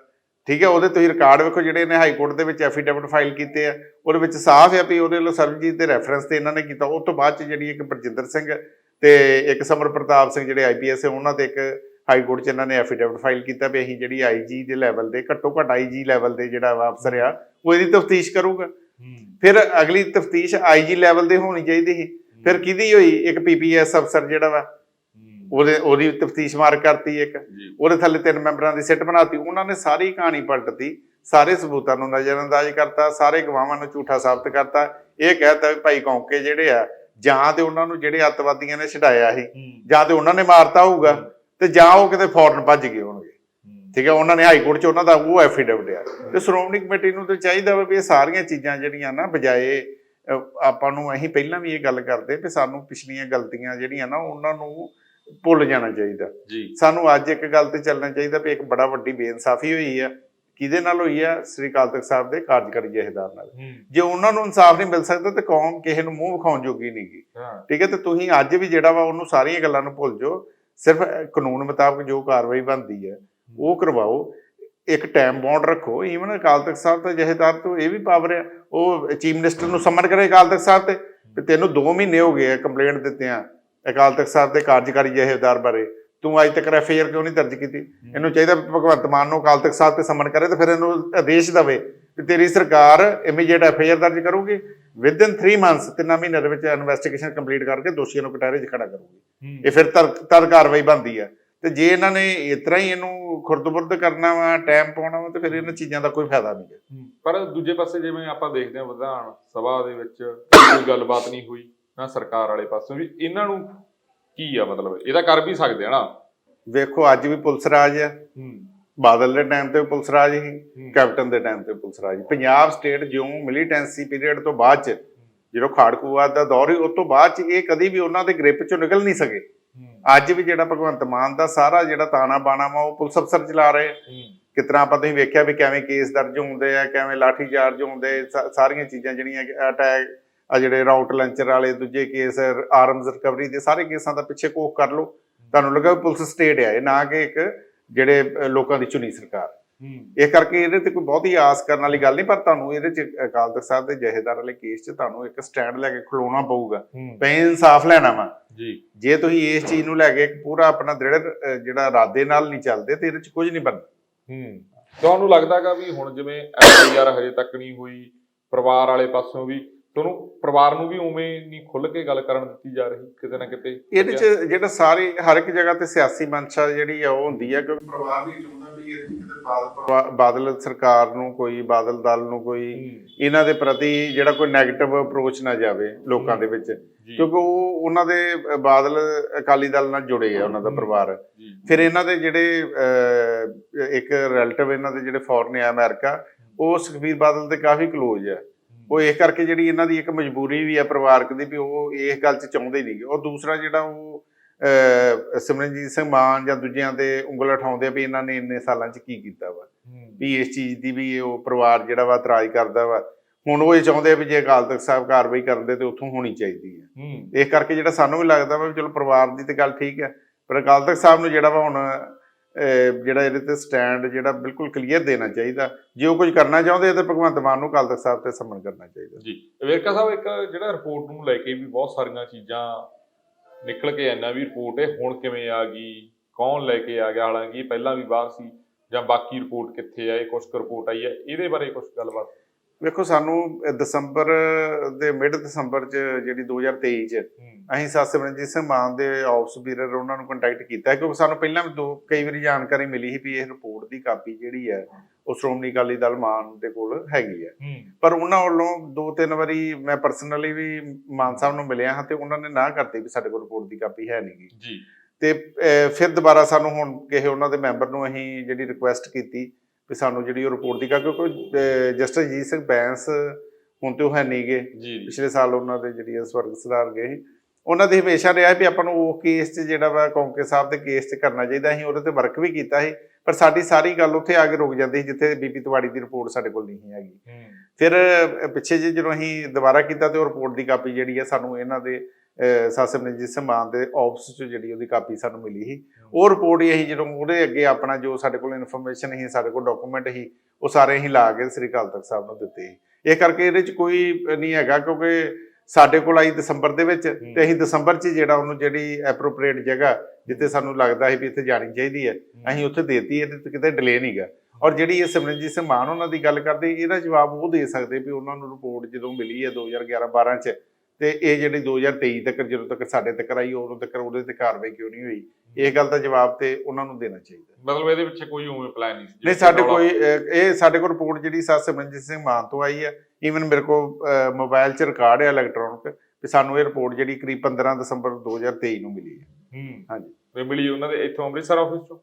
ਠੀਕ ਹੈ ਉਹਦੇ ਤੁਸੀਂ ਰਿਕਾਰਡ ਵੇਖੋ ਜਿਹੜੇ ਨੇ ਹਾਈ ਕੋਰਟ ਦੇ ਵਿੱਚ ਐਫੀਡੇਵਿਟ ਫਾਈਲ ਕੀਤੇ ਆ। ਉਹਦੇ ਵਿੱਚ ਸਾਫ਼ ਹੈ ਵੀ ਉਹਦੇ ਵੱਲੋਂ ਸਰਬਜੀਤ ਦੇ ਰੈਫਰੈਂਸ ਤੇ ਇਹਨਾਂ ਨੇ ਕੀਤਾ। ਉਸ ਤੋਂ ਬਾਅਦ ਚ ਜਿਹੜੀ ਇੱਕ ਬਰਜਿੰਦਰ ਸਿੰਘ ਤੇ ਇੱਕ ਸਮਰ ਪ੍ਰਤਾਪ ਸਿੰਘ ਜਿਹੜੇ ਆਈਪੀਐਸ ਹੈ ਉਹਨਾਂ ਤੇ ਇੱਕ ਹਾਈ ਕੋਰਟ ਚ ਇਹਨਾਂ ਨੇ ਐਫੀਡੇਵਿਟ ਫਾਈਲ ਕੀਤਾ ਵੀ ਅਸੀਂ ਜਿਹੜੀ ਆਈਜੀ ਦੇ ਲੈਵਲ ਦੇ ਘੱਟੋ ਘੱਟ ਆਈਜੀ ਲੈਵਲ ਦੇ ਜਿਹੜਾ ਅਫਸਰ ਆ ਉਹ ਇਹਦੀ ਤਫਤੀਸ਼ ਕਰੂਗਾ। ਫਿਰ ਅਗਲੀ ਤਫਤੀਸ਼ ਆਈਜੀ ਲੈਵਲ ਦੇ ਹੋਣੀ ਚਾਹੀਦੀ ਸੀ। ਫਿਰ ਕਿਹਦੀ ਹੋਈ? ਇੱਕ ਪੀਪੀਐਸ ਅਫਸਰ ਜਿਹੜਾ ਵਾ ਉਹਦੇ ਉਹਦੀ ਤਫਤੀਸ਼ ਮਾਰ ਕਰਤੀ ਇੱਕ। ਉਹਦੇ ਥੱਲੇ ਤਿੰਨ ਮੈਂਬਰਾਂ ਦੀ ਸਿੱਟ ਬਣਾਤੀ। ਉਹਨਾਂ ਨੇ ਸਾਰੀ ਕਹਾਣੀ ਪਲਟਤੀ ਸਾਰੇ ਸਬੂਤਾਂ ਨੂੰ ਨਜ਼ਰਅੰਦਾਜ਼ ਕਰਤਾ ਸਾਰੇ ਗਵਾਹਾਂ ਨੂੰ ਝੂਠਾ ਸਾਬਤ ਕਰਤਾ। ਇਹ ਕਹਿਤਾ ਵੀ ਭਾਈ ਕੌਂਕੇ ਜਿਹੜੇ ਆ ਜਾਂ ਤੇ ਉਹਨਾਂ ਨੂੰ ਜਿਹੜੇ ਅੱਤਵਾਦੀਆਂ ਨੇ ਛਡਾਇਆ ਸੀ ਜਾਂ ਤੇ ਉਹਨਾਂ ਨੇ ਮਾਰਤਾ ਹੋਊਗਾ। ਤੇ ਜਾਂ ਉਹ ਕਿਤੇ ਫੌਰਨ ਭੱਜ ਗਏ ਹੋਣਗੇ। ਠੀਕ ਹੈ ਉਹਨਾਂ ਨੇ ਹਾਈ ਕੋਰਟ 'ਚ ਉਹਨਾਂ ਦਾ ਉਹ ਐਫੀਡੇਵਿਟ ਆ। ਤੇ ਸ਼੍ਰੋਮਣੀ ਕਮੇਟੀ ਨੂੰ ਤੇ ਚਾਹੀਦਾ ਵਾ ਵੀ ਇਹ ਸਾਰੀਆਂ ਚੀਜ਼ਾਂ ਜਿਹੜੀਆਂ ਨਾ ਬਜਾਏ ਆਪਾਂ ਨੂੰ ਅਸੀਂ ਪਹਿਲਾਂ ਵੀ ਇਹ ਗੱਲ ਕਰਦੇ ਵੀ ਸਾਨੂੰ ਪਿਛਲੀਆਂ ਗਲਤੀਆਂ ਜਿਹੜੀਆਂ ਨਾ ਉਹਨਾਂ ਨੂੰ ਭੁੱਲ ਜਾਣਾ ਚਾਹੀਦਾ। ਸਾਨੂੰ ਅੱਜ ਇੱਕ ਗੱਲ ਤੇ ਚੱਲਣਾ ਚਾਹੀਦਾ ਵੀ ਇੱਕ ਬੜਾ ਵੱਡੀ ਬੇਇਨਸਾਫੀ ਹੋਈ ਆ। ਕਿਹਦੇ ਨਾਲ ਹੋਈ ਆ? ਸ੍ਰੀ ਅਕਾਲ ਤਖਤ ਸਾਹਿਬ ਦੇ ਕਾਰਜਕਾਰੀ ਜਹੇਦਾਰ ਨਾਲ। ਜੇ ਉਹਨਾਂ ਨੂੰ ਇਨਸਾਫ ਨਹੀਂ ਮਿਲ ਸਕਦਾ ਤੇ ਕੌਮ ਕਿਸੇ ਨੂੰ ਮੂੰਹ ਵਿਖਾਉਣ ਜੋਗੀ ਨਹੀਂਗੀ ਠੀਕ ਹੈ ਤੇ ਤੁਸੀਂ ਅੱਜ ਵੀ ਜਿਹੜਾ ਵਾ ਉਹਨੂੰ ਸਾਰੀਆਂ ਗੱਲਾਂ ਨੂੰ ਭੁੱਲ ਜਾਓ। ਸਿਰਫ ਕਾਨੂੰਨ ਮੁਤਾਬਕ ਜੋ ਕਾਰਵਾਈ ਬਣਦੀ ਹੈ ਉਹ ਕਰਵਾਓ। ਇੱਕ ਟਾਈਮ ਬਾਉਂਡ ਰੱਖੋ। ਈਵਨ ਅਕਾਲ ਤਖਤ ਸਾਹਿਬ ਦਾ ਜਹੇਦਾਰ ਤੋਂ ਇਹ ਵੀ ਪਾਵਰ ਆ ਉਹ ਚੀਫ ਮਿਨਿਸਟਰ ਨੂੰ ਸਮਨ ਕਰੇ ਅਕਾਲ ਤਖਤ ਸਾਹਿਬ ਤੇ। ਵੀ ਤੈਨੂੰ 2 ਮਹੀਨੇ ਹੋ ਗਏ ਆ ਕੰਪਲੇਂਟ ਦਿੱਤਿਆਂ ਅਕਾਲ ਤਖਤ ਸਾਹਿਬ ਦੇ ਕਾਰਜਕਾਰੀ ਜਹੇਦਾਰ ਬਾਰੇ। ਤੂੰ ਅੱਜ ਤੱਕ ਐਫਆਈਆਰ ਕਿਉਂ ਨਹੀਂ ਦਰਜ ਕੀਤੀ? ਇਹਨੂੰ ਚਾਹੀਦਾ ਭਗਵੰਤ ਮਾਨ ਨੂੰ ਅਕਾਲ ਤਖਤ ਸਾਹਿਬ ਤੇ ਸਮਨ ਕਰੇ ਤੇ ਫਿਰ ਇਹਨੂੰ ਆਦੇਸ਼ ਦਵੇ। ਕਿ ਤੇਰੀ ਸਰਕਾਰ ਇਮੀਡੀਏਟ ਐਫਆਈਆਰ ਦਰਜ ਕਰੂਗੀ। ਵਿਦ ਇਨ 3 ਮੰਥਸ ਤਿੰਨਾਂ ਮਹੀਨਿਆਂ ਦੇ ਵਿੱਚ ਇਨਵੈਸਟੀਗੇਸ਼ਨ ਕੰਪਲੀਟ ਕਰਕੇ ਦੋਸ਼ੀਆਂ ਨੂੰ ਕਟਾਰੇ 'ਚ ਖੜਾ ਕਰੂਗੀ। ਹੂੰ। ਇਹ ਫਿਰ ਤਰ ਤਰ ਕਾਰਵਾਈ ਬਣਦੀ ਆ ਤੇ ਜੇ ਇਹਨਾਂ ਨੇ ਇਸ ਤਰ੍ਹਾਂ ਹੀ ਇਹਨੂੰ ਖੁਰਦਬੁਰਦ ਕਰਨਾ ਵਾ ਟਾਈਮ ਪਾਉਣਾ ਵਾ ਤੇ ਫਿਰ ਇਹਨਾਂ ਚੀਜ਼ਾਂ ਦਾ ਕੋਈ ਫਾਇਦਾ ਨਹੀਂ ਹੈ। ਪਰ ਦੂਜੇ ਪਾਸੇ ਜਿਵੇਂ ਆਪਾਂ ਦੇਖਦੇ ਹਾਂ ਵਿਧਾਨ ਸਭਾ ਦੇ ਵਿੱਚ ਕੋਈ ਗੱਲਬਾਤ ਨਹੀਂ ਹੋਈ ਨਾ ਸਰਕਾਰ ਵਾਲੇ ਪਾਸੋਂ ਵੀ ਇਹਨਾਂ ਨੂੰ ਕੀ ਆ ਮਤਲਬ? ਇਹਦਾ ਕਰ ਵੀ ਸਕਦੇ ਆ ਨਾ। ਵੇਖੋ ਅੱਜ ਵੀ ਪੁਲਿਸ ਰਾਜ ਆ ਹੂੰ। ਬਾਦਲ ਦੇ ਟਾਈਮ ਤੇ ਪੁਲਿਸ ਰਾਜ ਹੀ। ਕੈਪਟਨ ਦੇ ਟਾਈਮ ਤੇ ਪੁਲਿਸ ਰਾਜ ਪੰਜਾਬ ਸਟੇਟ ਜਿਉਂ ਮਿਲੀਟੈਂਸੀ ਪੀਰੀਅਡ ਤੋਂ ਬਾਅਦ ਚ ਜਦੋਂ ਖਾੜਕੂਵਾਦ ਦਾ ਦੌਰ ਹੀ ਉਸ ਤੋਂ ਬਾਅਦ ਚ ਇਹ ਕਦੀ ਵੀ ਉਹਨਾਂ ਦੇ ਗ੍ਰਿਪ ਚੋਂ ਨਿਕਲ ਨਹੀਂ ਸਕੇ। ਅੱਜ ਵੀ ਜਿਹੜਾ ਭਗਵੰਤ ਮਾਨ ਦਾ ਸਾਰਾ ਜਿਹੜਾ ਤਾਣਾ ਬਾਣਾ ਵਾ ਉਹ ਪੁਲਿਸ ਅਫਸਰ ਚਲਾ ਰਹੇ ਤਰ੍ਹਾਂ ਆਪਾਂ ਤੁਸੀਂ ਵੇਖਿਆ ਵੀ ਕਿਵੇਂ ਕੇਸ ਦਰਜ ਹੁੰਦੇ ਆ ਕਿਵੇਂ ਲਾਠੀ ਚਾਰਜ ਹੁੰਦੇ ਸਾਰੀਆਂ ਚੀਜ਼ਾਂ ਜਿਹੜੀਆਂ ਅਟੈਕ ਆ ਜਿਹੜੇ ਰਾਊਟ ਲੰਚਰ ਵਾਲੇ ਦੂਜੇ ਕੇਸ ਆਰਮਸ ਰਿਕਵਰੀ ਦੇ ਸਾਰੇ ਕੇਸਾਂ ਦਾ ਪਿੱਛੇ ਕੋਖ ਕਰ ਲਓ। ਤੁਹਾਨੂੰ ਲੱਗਾ ਵੀ ਪੁਲਿਸ ਸਟੇਟ ਆ ਇਹ ਨਾ ਕਿ ਇੱਕ ਜਿਹੜੇ ਲੋਕਾਂ ਦੀ ਚੁਣੀ ਸਰਕਾਰ। ਇਹ ਕਰਕੇ ਇਹਦੇ ਤੇ ਕੋਈ ਬਹੁਤੀ ਆਸ ਕਰਨ ਵਾਲੀ ਗੱਲ ਨਹੀਂ ਪਰ ਤੁਹਾਨੂੰ ਇਹਦੇ ਚ ਅਕਾਲ ਤਖਤ ਸਾਹਿਬ ਦੇ ਜਹੇਦਾਰ ਵਾਲੇ ਕੇਸ 'ਚ ਤੁਹਾਨੂੰ ਇੱਕ ਸਟੈਂਡ ਲੈ ਕੇ ਖਲੋਣਾ ਪਊਗਾ। ਪੈ ਇਨਸਾਫ ਲੈਣਾ ਵਾ। ਜੀ। ਜੇ ਤੁਸੀਂ ਇਸ ਚੀਜ਼ ਨੂੰ ਲੈ ਕੇ ਇੱਕ ਪੂਰਾ ਆਪਣਾ ਦ੍ਰਿੜ ਜਿਹੜਾ ਇਰਾਦੇ ਨਾਲ ਨਹੀਂ ਚੱਲਦੇ ਤੇ ਇਹਦੇ ਚ ਕੁਝ ਨਹੀਂ ਬਣਦਾ। ਹੂੰ। ਤੁਹਾਨੂੰ ਲੱਗਦਾਗਾ ਵੀ ਹੁਣ ਜਿਵੇਂ ਐਫਆਈਆਰ ਹਜੇ ਤੱਕ ਨਹੀਂ ਹੋਈ ਪਰਿਵਾਰ ਵਾਲੇ ਪਾਸੋਂ ਵੀ ਤੁਹਾਨੂੰ ਪਰਿਵਾਰ ਨੂੰ ਵੀ ਉਵੇਂ ਨਹੀਂ ਖੁੱਲ ਕੇ ਗੱਲ ਕਰਨ ਦਿੱਤੀ ਜਾ ਰਹੀ ਕਿਤੇ ਨਾ ਕਿਤੇ। ਇਹਦੇ ਚ ਜਿਹੜਾ ਸਾਰੇ ਹਰ ਇੱਕ ਜਗ੍ਹਾ ਤੇ ਸਿਆਸੀ ਮਨਸ਼ਾ ਜਿਹੜੀ ਆ ਉਹ ਹੁੰਦੀ ਆ ਕਿਉਂਕਿ ਪਰਿਵਾਰ ਵੀ ਚਾਹੁੰਦਾ ਵੀ ਇਹ ਕਿਤੇ ਬਾਦਲ ਬਾਦਲ ਸਰਕਾਰ ਨੂੰ ਕੋਈ ਬਾਦਲ ਦਲ ਨੂੰ ਕੋਈ ਇਹਨਾਂ ਦੇ ਪ੍ਰਤੀ ਜਿਹੜਾ ਕੋਈ 네ਗੇਟਿਵ ਅਪਰੋਚ ਨਾ ਜਾਵੇ ਲੋਕਾਂ ਦੇ ਵਿੱਚ। ਕਿਉਂਕਿ ਉਹ ਉਹਨਾਂ ਦੇ ਬਾਦਲ ਅਕਾਲੀ ਦਲ ਨਾਲ ਜੁੜੇ ਆ ਉਹਨਾਂ ਦਾ। ਪਰਿਵਾਰ। ਫਿਰ ਇਹਨਾਂ ਦੇ ਜਿਹੜੇ ਇੱਕ ਰਿਲੇਟਿਵ ਇਹਨਾਂ ਦੇ ਜਿਹੜੇ ਫੋਰਨ ਆ ਅਮਰੀਕਾ ਉਹ ਸੁਖਬੀਰ ਬਾਦਲ ਦੇ ਕਾਫੀ ਕਲੋਜ਼ ਆ। ਉਹ ਇਸ ਕਰਕੇ ਜਿਹੜੀ ਇਹਨਾਂ ਦੀ ਇੱਕ ਮਜਬੂਰੀ ਵੀ ਆ ਪਰਿਵਾਰਕ ਦੀ ਵੀ ਉਹ ਇਸ ਗੱਲ 'ਚ ਚਾਹੁੰਦੇ ਨਹੀਂਗੇ ਉਹ ਦੂਸਰਾ ਜਿਹੜਾ ਉਹ ਸਿਮਰਨਜੀਤ ਸਿੰਘ ਮਾਨ ਜਾਂ ਦੂਜਿਆਂ ਤੇ ਉਂਗਲ ਉਠਾਉਂਦੇ ਵੀ ਇਹਨਾਂ ਨੇ ਇੰਨੇ ਸਾਲਾਂ 'ਚ ਕੀ ਕੀਤਾ ਵਾ। ਵੀ ਇਸ ਚੀਜ਼ ਦੀ ਵੀ ਉਹ ਪਰਿਵਾਰ ਜਿਹੜਾ ਵਾ ਇਤਰਾਜ਼ ਕਰਦਾ ਵਾ। ਹੁਣ ਉਹ ਇਹ ਚਾਹੁੰਦੇ ਆ ਵੀ ਜੇ ਅਕਾਲ ਤਖਤ ਸਾਹਿਬ ਕਾਰਵਾਈ ਕਰਦੇ ਤੇ ਉੱਥੋਂ ਹੋਣੀ ਚਾਹੀਦੀ ਹੈ। ਇਸ ਕਰਕੇ ਜਿਹੜਾ ਸਾਨੂੰ ਵੀ ਲੱਗਦਾ ਵਾ ਵੀ ਚਲੋ ਪਰਿਵਾਰ ਦੀ ਤੇ ਗੱਲ ਠੀਕ ਹੈ ਪਰ ਅਕਾਲ ਤਖਤ ਸਾਹਿਬ ਨੂੰ ਜਿਹੜਾ ਵਾ ਹੁਣ ਜਿਹੜਾ ਇਹਦੇ ਤੇ ਸਟੈਂਡ ਜਿਹੜਾ ਬਿਲਕੁਲ ਕਲੀਅਰ ਦੇਣਾ ਚਾਹੀਦਾ। ਜੇ ਉਹ ਕੁਝ ਕਰਨਾ ਚਾਹੁੰਦੇ ਆ ਤਾਂ ਭਗਵੰਤ ਮਾਨ ਨੂੰ ਅਕਾਲ ਤਖਤ ਸਾਹਿਬ ਤੇ ਸਮਨ ਕਰਨਾ ਚਾਹੀਦਾ। ਜੀ। ਵੇਰਕਾ ਸਾਹਿਬ, ਇੱਕ ਜਿਹੜਾ ਰਿਪੋਰਟ ਨੂੰ ਲੈ ਕੇ ਵੀ ਬਹੁਤ ਸਾਰੀਆਂ ਚੀਜ਼ਾਂ ਨਿਕਲ ਕੇ ਆਈਆਂ, ਵੀ ਰਿਪੋਰਟ ਇਹ ਹੁਣ ਕਿਵੇਂ ਆ ਗਈ, ਕੌਣ ਲੈ ਕੇ ਆ ਗਿਆ, ਹਾਲਾਂਕਿ ਪਹਿਲਾਂ ਵੀ ਬਾਹਰ ਸੀ, ਜਾਂ ਬਾਕੀ ਰਿਪੋਰਟ ਕਿੱਥੇ ਆ, ਇਹ ਕੁਝ ਰਿਪੋਰਟ ਆਈ ਹੈ ਇਹਦੇ ਬਾਰੇ ਕੁਝ ਗੱਲਬਾਤ ਵੇਖੋ ਸਾਨੂੰ ਦਸੰਬਰ ਦੇ ਮਿਡ ਦਸੰਬਰ ਚ ਜਿਹੜੀ 2023 ਚ ਅਸੀਂ ਸਤ ਸਿਮਰਨਜੀਤ ਸਿੰਘ ਮਾਨ ਦੇ ਆਫਿਸ ਵੀਰਰ ਉਹਨਾਂ ਨੂੰ ਕੰਟੈਕਟ ਕੀਤਾ ਕਿਉਂਕਿ ਸਾਨੂੰ ਪਹਿਲਾਂ ਵੀ ਦੋ ਕਈ ਵਾਰੀ ਜਾਣਕਾਰੀ ਮਿਲੀ ਸੀ ਵੀ ਇਹ ਰਿਪੋਰਟ ਦੀ ਕਾਪੀ ਜਿਹੜੀ ਹੈ ਉਹ ਸ਼੍ਰੋਮਣੀ ਅਕਾਲੀ ਦਲ ਮਾਨ ਦੇ ਕੋਲ ਹੈਗੀ ਹੈ। ਪਰ ਉਹਨਾਂ ਵੱਲੋਂ ਦੋ ਤਿੰਨ ਵਾਰੀ ਮੈਂ ਪਰਸਨਲੀ ਵੀ ਮਾਨ ਸਾਹਿਬ ਨੂੰ ਮਿਲਿਆ ਹਾਂ ਤੇ ਉਹਨਾਂ ਨੇ ਨਾ ਕਰਤੀ ਵੀ ਸਾਡੇ ਕੋਲ ਰਿਪੋਰਟ ਦੀ ਕਾਪੀ ਹੈ ਨਹੀਂਗੀ ਜੀ। ਤੇ ਫਿਰ ਦੁਬਾਰਾ ਸਾਨੂੰ ਹੁਣ ਕਿਸੇ ਉਹਨਾਂ ਦੇ ਮੈਂਬਰ ਨੂੰ ਅਸੀਂ ਜਿਹੜੀ ਰਿਕੁਐਸਟ ਕੀਤੀ ਵੀ ਸਾਨੂੰ ਜਿਹੜੀ ਉਹ ਰਿਪੋਰਟ ਦੀ ਕਿਉਂਕਿ ਜਸਟਿਸ ਜੀਤ ਸਿੰਘ ਬੈਂਸ ਹੁਣ ਤੇ ਉਹ ਹੈ ਨਹੀਂਗੇ ਜੀ। ਜੀ ਪਿਛਲੇ ਸਾਲ ਉਹਨਾਂ ਦੇ ਜਿਹੜੀ ਸਵਰਗ ਸਦਾਰ ਗਏ ਸੀ। ਉਹਨਾਂ ਦੇ ਹਮੇਸ਼ਾ ਰਿਹਾ ਵੀ ਆਪਾਂ ਨੂੰ ਉਹ ਕੇਸ 'ਚ ਜਿਹੜਾ ਵਾ ਕੌਂਕੇ ਸਾਹਿਬ ਦੇ ਕੇਸ 'ਚ ਕਰਨਾ ਚਾਹੀਦਾ ਅਸੀਂ ਉਹਦੇ ਤੇ ਵਰਕ ਵੀ ਕੀਤਾ ਸੀ। ਪਰ ਸਾਡੀ ਸਾਰੀ ਗੱਲ ਉੱਥੇ ਆ ਕੇ ਰੁਕ ਜਾਂਦੀ ਸੀ ਜਿੱਥੇ ਬੀਬੀ ਤਿਵਾੜੀ ਦੀ ਰਿਪੋਰਟ ਸਾਡੇ ਕੋਲ ਨਹੀਂ ਹੈਗੀ। ਫਿਰ ਪਿੱਛੇ ਜੇ ਜਦੋਂ ਅਸੀਂ ਦੁਬਾਰਾ ਕੀਤਾ ਤੇ ਉਹ ਰਿਪੋਰਟ ਦੀ ਕਾਪੀ ਜਿਹੜੀ ਆ ਸਾਨੂੰ ਇਹਨਾਂ ਦੇ ਸਾਸਮ ਨੇ ਜਿਸ ਮਾਨ ਦੇ ਆਫਿਸ 'ਚ ਜਿਹੜੀ ਉਹਦੀ ਕਾਪੀ ਸਾਨੂੰ ਮਿਲੀ ਸੀ। ਉਹ ਰਿਪੋਰਟ ਹੀ ਅਸੀਂ ਜਦੋਂ ਉਹਦੇ ਅੱਗੇ ਆਪਣਾ ਜੋ ਸਾਡੇ ਕੋਲ ਇਨਫੋਰਮੇਸ਼ਨ ਸੀ ਸਾਡੇ ਕੋਲ ਡਾਕੂਮੈਂਟ ਸੀ ਉਹ ਸਾਰੇ ਅਸੀਂ ਲਾ ਕੇ ਸ੍ਰੀ ਅਕਾਲ ਤਖਤ ਸਾਹਿਬ ਨੂੰ ਦਿੱਤੇ ਸੀ। ਇਹ ਕਰਕੇ ਇਹਦੇ 'ਚ ਕੋਈ ਨਹੀਂ ਹੈਗਾ ਕਿਉਂਕਿ ਸਾਡੇ ਕੋਲ ਆਈ ਦਸੰਬਰ ਦੇ ਵਿੱਚ ਤੇ ਅਸੀਂ ਦਸੰਬਰ 'ਚ ਜਿਹੜਾ ਉਹਨੂੰ ਜਿਹੜੀ ਐਪਰੋਪ੍ਰੀਏਟ ਜਗ੍ਹਾ ਜਿੱਥੇ ਸਾਨੂੰ ਲੱਗਦਾ ਹੈ ਵੀ ਇੱਥੇ ਜਾਣੀ ਚਾਹੀਦੀ ਹੈ ਅਸੀਂ ਉੱਥੇ ਦੇਤੀ ਇਹਦੇ ਤੇ ਕਿਤੇ ਡਿਲੇ ਨਹੀਂਗਾ ਔਰ ਜਿਹੜੀ ਇਹ ਸਿਮਰਨਜੀਤ ਸਿੰਘ ਮਾਨ ਉਹਨਾਂ ਦੀ ਗੱਲ ਕਰਦੇ ਇਹਦਾ ਜਵਾਬ ਉਹ ਦੇ ਸਕਦੇ ਵੀ ਉਹਨਾਂ ਨੂੰ ਰਿਪੋਰਟ ਜਦੋਂ ਮਿਲੀ ਹੈ 2011 12 ਚ ਤੇ ਇਹ ਜਿਹੜੀ 2023 ਤੱਕ ਜਦੋਂ ਤੱਕ ਸਾਡੇ ਤੱਕ ਆਈ ਉਦੋਂ ਤੱਕ ਉਹਦੇ ਤੇ ਕਾਰਵਾਈ ਕਿਉਂ ਨਹੀਂ ਹੋਈ? ਇਹ ਗੱਲ ਦਾ ਜਵਾਬ ਤੇ ਉਹਨਾਂ ਨੂੰ ਦੇਣਾ ਚਾਹੀਦਾ। ਮਤਲਬ ਇਹਦੇ ਵਿੱਚ ਕੋਈ ਉਵੇਂ ਪਲਾਨ ਨਹੀਂ ਸੀ ਨਹੀਂ ਸਾਡੇ ਕੋਈ ਇਹ ਸਾਡੇ ਕੋਲ ਰਿਪੋਰਟ ਜਿਹੜੀ ਸਾ ਸਿਮਰਨਜੀਤ ਸਿੰਘ ਮਾਨ ਤੋਂ ਆਈ ਹੈ ਈਵਨ ਮੇਰੇ ਕੋਲ ਮੋਬਾਈਲ 'ਚ ਰਿਕਾਰਡ ਹੈ ਇਲੈਕਟ੍ਰੋਨਿਕ ਵੀ ਸਾਨੂੰ ਇਹ ਰਿਪੋਰਟ ਜਿਹੜੀ ਕਰੀਬ 15 ਦਸੰਬਰ 2023 ਨੂੰ ਮਿਲੀ ਹੈ। ਹੂੰ। ਹਾਂਜੀ। ਤੇ ਮਿਲੀ ਉਹਨਾਂ ਦੇ ਇੱਥੋਂ ਅੰਮ੍ਰਿਤਸਰ ਆਫਿਸ ਚੋਂ?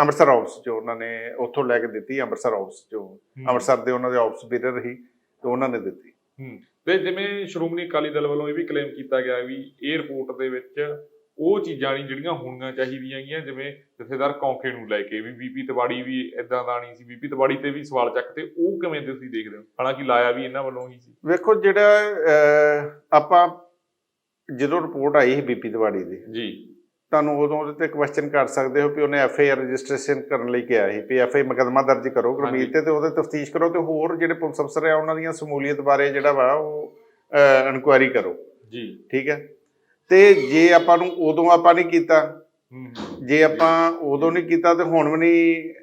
ਅੰਮ੍ਰਿਤਸਰ ਆਫਿਸ 'ਚੋਂ ਉਹਨਾਂ ਨੇ ਉੱਥੋਂ ਲੈ ਕੇ ਦਿੱਤੀ ਅੰਮ੍ਰਿਤਸਰ ਆਫਿਸ 'ਚੋਂ। ਅੰਮ੍ਰਿਤਸਰ ਦੇ ਉਹਨਾਂ ਦੇ ਆਫਿਸ ਬੀਰਰ ਸੀ ਤੇ ਉਹਨਾਂ ਨੇ ਦਿੱਤੀ। ਹੂੰ। ਤੇ ਜਿਵੇਂ ਸ਼੍ਰੋਮਣੀ ਅਕਾਲੀ ਦਲ ਵੱਲੋਂ ਇਹ ਵੀ ਕਲੇਮ ਕੀਤਾ ਗਿਆ ਵੀ ਇਹ ਰਿਪੋਰਟ ਦੇ ਵਿੱਚ ਉਹ ਚੀਜ਼ਾਂ ਨਹੀਂ ਜਿਹੜੀਆਂ ਹੋਣੀਆਂ ਚਾਹੀਦੀਆਂ ਗੀਆਂ ਜਿਵੇਂ ਜਥੇਦਾਰ ਕੌਂਕੇ ਨੂੰ ਲੈ ਕੇ ਵੀ ਬੀਪੀ ਤਵਾੜੀ ਵੀ ਇਦਾਂ ਦਾ ਨਹੀਂ ਸੀ ਬੀਪੀ ਤਵਾੜੀ ਤੇ ਵੀ ਸਵਾਲ ਚੱਕਦੇ ਉਹ ਕਿਵੇਂ ਤੁਸੀਂ ਦੇਖਦੇ ਹੋ? ਹਾਲਾਂਕਿ ਲਾਇਆ ਵੀ ਇਹਨਾਂ ਵੱਲੋਂ ਹੀ ਸੀ। ਵੇਖੋ ਜਿਹੜਾ ਆਪਾਂ ਜਦੋਂ ਰਿਪੋਰਟ ਆਈ ਸੀ ਬੀਪੀ ਤਿਵਾੜੀ ਦੀ ਜੀ। ਤੁਹਾਨੂੰ ਉਦੋਂ ਉਹਦੇ ਤੇ ਕੁਐਸਚਨ ਕਰ ਸਕਦੇ ਹੋ ਵੀ ਉਹਨੇ ਐਫ ਆਈ ਆਰ ਰਜਿਸਟ੍ਰੇਸ਼ਨ ਕਰਨ ਲਈ ਕਿਹਾ ਸੀ ਵੀ ਐਫ ਆਈ ਮੁਕੱਦਮਾ ਦਰਜ ਕਰੋ। ਗੁਰਮੀਤ ਤੇ ਤੇ ਉਹਦੇ ਤਫਤੀਸ਼ ਕਰੋ ਤੇ ਹੋਰ ਜਿਹੜੇ ਪੁਲਿਸ ਅਫਸਰ ਆ ਉਹਨਾਂ ਦੀਆਂ ਸਮੂਲੀਅਤ ਬਾਰੇ ਜਿਹੜਾ ਵਾ ਉਹ ਇਨਕੁਆਇਰੀ ਕਰੋ। ਜੀ। ਠੀਕ ਹੈ? ਤੇ ਜੇ ਆਪਾਂ ਨੂੰ ਉਦੋਂ ਆਪਾਂ ਨਹੀਂ ਕੀਤਾ ਜੇ ਆਪਾਂ ਉਦੋਂ ਨਹੀਂ ਕੀਤਾ ਤੇ ਹੁਣ ਵੀ ਨਹੀਂ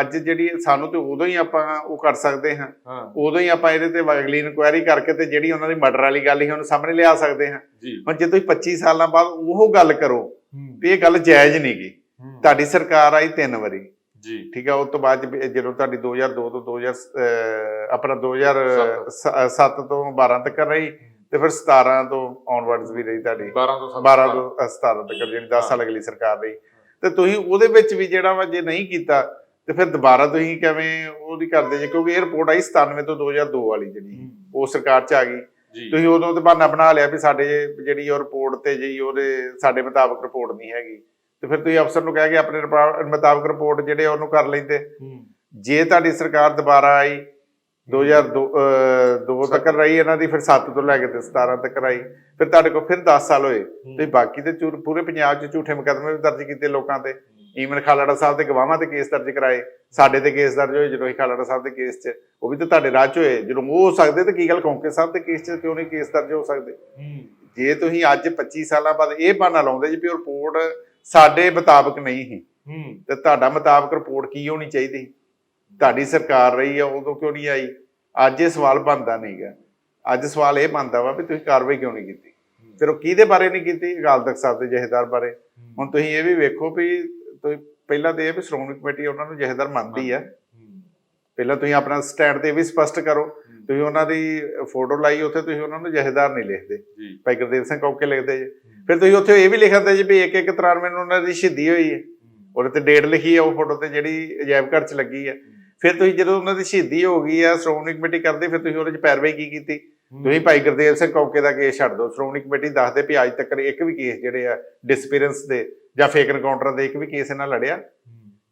ਅੱਜ ਜਿਹੜੀ ਸਾਨੂੰ ਤੇ ਉਦੋਂ ਹੀ ਆਪਾਂ ਉਹ ਕਰ ਸਕਦੇ ਹਾਂ। ਉਦੋਂ ਹੀ ਆਪਾਂ ਇਹਦੇ ਤੇ ਅਗਲੀ ਇਨਕੁਆਇਰੀ ਕਰਕੇ ਤੇ ਜਿਹੜੀ ਉਹਨਾਂ ਦੀ ਮਰਡਰ ਵਾਲੀ ਗੱਲ ਸੀ ਉਹਨੂੰ ਸਾਹਮਣੇ ਲਿਆ ਸਕਦੇ ਹਾਂ। ਹੁਣ ਜੇ ਤੁਸੀਂ 25 ਸਾਲਾਂ ਬਾਅਦ ਉਹ ਗੱਲ ਕਰੋ ਵੀ ਇਹ ਗੱਲ ਜਾਇਜ਼ ਨਹੀਂ ਗੀ। ਹੂੰ, ਤੁਹਾਡੀ ਸਰਕਾਰ ਆਈ ਤਿੰਨ ਵਾਰੀ। ਜੀ। ਠੀਕ ਹੈ ਉਸ ਤੋਂ ਬਾਅਦ ਜਦੋਂ ਤੁਹਾਡੀ 2002 ਤੋਂ 2000 ਅਹ, ਆਪਣਾ 2007 ਤੋਂ। 12 ਤੱਕ ਰਹੀ ਤੇ ਫਿਰ 17 ਤੋਂ ਆਨਵਰਡਸ ਵੀ ਰਹੀ ਤੁਹਾਡੀ। 12 ਤੋਂ 7 12 ਤੋਂ ਅ, 17 ਤੱਕ ਜਿਹੜੀ 10 ਸਾਲ ਅਗਲੀ ਸਰਕਾਰ ਰਹੀ। ਤੇ ਤੁਸੀਂ ਉਹਦੇ ਵਿੱਚ ਵੀ ਜਿਹੜਾ ਵਾ ਜੇ ਨਹੀਂ ਕੀਤਾ ਤੇ ਫਿਰ ਦੁਬਾਰਾ ਤੁਸੀਂ ਕਿਵੇਂ ਉਹਦੀ ਕਰਦੇ ਜੇ? ਕਿਉਂਕਿ ਇਹ ਰਿਪੋਰਟ ਆਈ 97 ਤੋਂ 2002 ਵਾਲੀ ਜਿਹੜੀ ਉਹ ਸਰਕਾਰ ਚ ਆ ਗਈ। ਤੁਸੀਂ ਉਦੋਂ ਤੇ ਬਹਾਨਾ ਬਣਾ ਲਿਆ ਵੀ ਸਾਡੇ ਜਿਹੜੀ ਉਹ ਰਿਪੋਰਟ ਤੇ ਜੀ ਉਹਦੇ ਸਾਡੇ ਮੁਤਾਬਕ ਰਿਪੋਰਟ ਨਹੀਂ ਹੈਗੀ। ਤੇ ਫਿਰ ਤੁਸੀਂ ਅਫਸਰ ਨੂੰ ਕਹਿ ਕੇ ਆਪਣੇ ਮੁਤਾਬਕ ਰਿਪੋਰਟ ਜਿਹੜੇ ਉਹਨੂੰ ਕਰ ਲੈਂਦੇ। ਜੇ ਤੁਹਾਡੀ ਸਰਕਾਰ ਦੁਬਾਰਾ ਆਈ 2002 ਅਹ, ਦੋ ਤੱਕ ਰਹੀ ਇਹਨਾਂ ਦੀ ਫਿਰ 7 ਤੋਂ ਲੈ ਕੇ ਤੇ 17 ਤੱਕ ਰਹੀ। ਫਿਰ ਤੁਹਾਡੇ ਕੋਲ ਫਿਰ 10 ਸਾਲ ਹੋਏ। ਤੇ ਬਾਕੀ ਤੇ ਝੂਠ- ਪੂਰੇ ਪੰਜਾਬ 'ਚ ਝੂਠੇ ਮੁਕੱਦਮੇ ਵੀ ਦਰਜ ਕੀਤੇ ਲੋਕਾਂ ਤੇ। ਈਵਨ ਖਾਲੜਾ ਸਾਹਿਬ ਦੇ ਗਵਾਹਾਂ ਤੇ ਕੇਸ ਦਰਜ ਕਰਾਏ ਸਾਡੇ ਤੇ ਕੇਸ ਦਰਜ ਹੋਏ ਜਦੋਂ ਅਸੀਂ ਖਾਲੜਾ ਸਾਹਿਬ ਦੇ ਕੇਸ 'ਚ। ਉਹ ਵੀ ਤੇ ਤੁਹਾਡੇ ਰਾਹ 'ਚ ਹੋਏ ਜਦੋਂ ਉਹ ਹੋ ਸਕਦੇ ਤੇ ਕੀ ਗੱਲ ਕੌਂਕੇ ਸਾਹਿਬ ਦੇ ਕੇਸ 'ਚ ਕਿਉਂ ਨਹੀਂ ਕੇਸ ਦਰਜ ਹੋ ਸਕਦੇ? ਹੂੰ। ਜੇ ਤੁਸੀਂ ਅੱਜ 25 ਸਾਲਾਂ ਬਾਅਦ ਇਹ ਬਹਾਨਾ ਲਾਉਂਦੇ ਜੀ ਵੀ ਉਹ ਰਿਪੋਰਟ ਸਾਡੇ ਮੁਤਾਬਕ ਨਹੀਂ ਸੀ ਹੂੰ। ਤੇ ਤੁਹਾਡਾ ਮੁਤਾਬਕ ਰਿਪੋਰਟ ਕੀ ਹੋਣੀ ਚਾਹੀਦੀ? ਤੁਹਾਡੀ ਸਰਕਾਰ ਰਹੀ ਆ ਉਦੋਂ ਕਿਉਂ ਨਹੀਂ ਆਈ? ਅੱਜ ਇਹ ਸਵਾਲ ਬਣਦਾ ਨਹੀਂਗਾ ਅੱਜ ਸਵਾਲ ਇਹ ਬਣਦਾ ਵਾ ਵੀ ਤੁਸੀਂ ਕਾਰਵਾਈ ਕਿਉਂ ਨਹੀਂ ਕੀਤੀ? ਫਿਰ ਉਹ ਕਿਹਦੇ ਬਾਰੇ ਨਹੀਂ ਕੀਤੀ? ਅਕਾਲ ਤਖਤ ਸਾਹਿਬ ਦੇ ਜਹੇਦਾਰ ਬਾਰੇ। ਹੁਣ ਤੁਸੀਂ ਇਹ ਵੀ ਵੇਖੋ ਵੀ ਤੁਸੀਂ ਪਹਿਲਾਂ ਤੇ ਇਹ ਵੀ ਸ਼੍ਰੋਮਣੀ ਕਮੇਟੀ ਉਹਨਾਂ ਨੂੰ ਜਹੇਦਾਰ ਮੰਨਦੀ ਆ ਪਹਿਲਾਂ ਤੁਸੀਂ ਆਪਣਾ ਸਟੈਂਡ ਤੇ ਵੀ ਸਪਸ਼ਟ ਕਰੋ। ਤੁਸੀਂ ਉਹਨਾਂ ਦੀ ਫੋਟੋ ਲਾਈ ਉੱਥੇ ਤੁਸੀਂ ਉਹਨਾਂ ਨੂੰ ਜਹੇਦਾਰ ਨਹੀਂ ਲਿਖਦੇ। ਭਾਈ ਗੁਰਦੇਵ ਸਿੰਘ ਕੌਕੇ ਲਿਖਦੇ ਜੀ। ਫਿਰ ਤੁਸੀਂ ਉੱਥੇ ਇਹ ਵੀ ਲਿਖਦੇ ਜੀ ਵੀ ਇੱਕ ਇੱਕ 93 ਨੂੰ ਉਹਨਾਂ ਦੀ ਸ਼ਹੀਦੀ ਹੋਈ ਹੈ। ਉਹਦੇ ਤੇ ਡੇਟ ਲਿਖੀ ਹੈ ਉਹ ਫੋਟੋ ਤੇ ਜਿਹੜੀ ਅਜਾਇਬ ਘਰ 'ਚ ਲੱਗੀ ਹੈ। ਫਿਰ ਤੁਸੀਂ ਜਦੋਂ ਉਹਨਾਂ ਦੀ ਸ਼ਹੀਦੀ ਹੋ ਗਈ ਆ ਸ਼੍ਰੋਮਣੀ ਕਮੇਟੀ ਕਰਦੇ ਫਿਰ ਤੁਸੀਂ ਉਹਦੇ 'ਚ ਪੈਰਵਾਈ ਕੀ ਕੀਤੀ? ਤੁਸੀਂ ਭਾਈ ਗੁਰਦੇਵ ਸਿੰਘ ਕੌਕੇ ਦਾ ਕੇਸ ਛੱਡ ਦਿਓ। ਸ਼੍ਰੋਮਣੀ ਕਮੇਟੀ ਦੱਸਦੇ ਵੀ ਅੱਜ ਤੱਕ ਇੱਕ ਵੀ ਕੇਸ ਜਿਹੜੇ ਆ ਡਿਸਪੀਰੈਂਸ ਦੇ ਜਾਂ ਫੇਕ ਐਨਕਾਊਂਟਰ ਦੇ ਇੱਕ ਵੀ ਕੇਸ ਇਹਨਾਂ ਲੜਿਆ।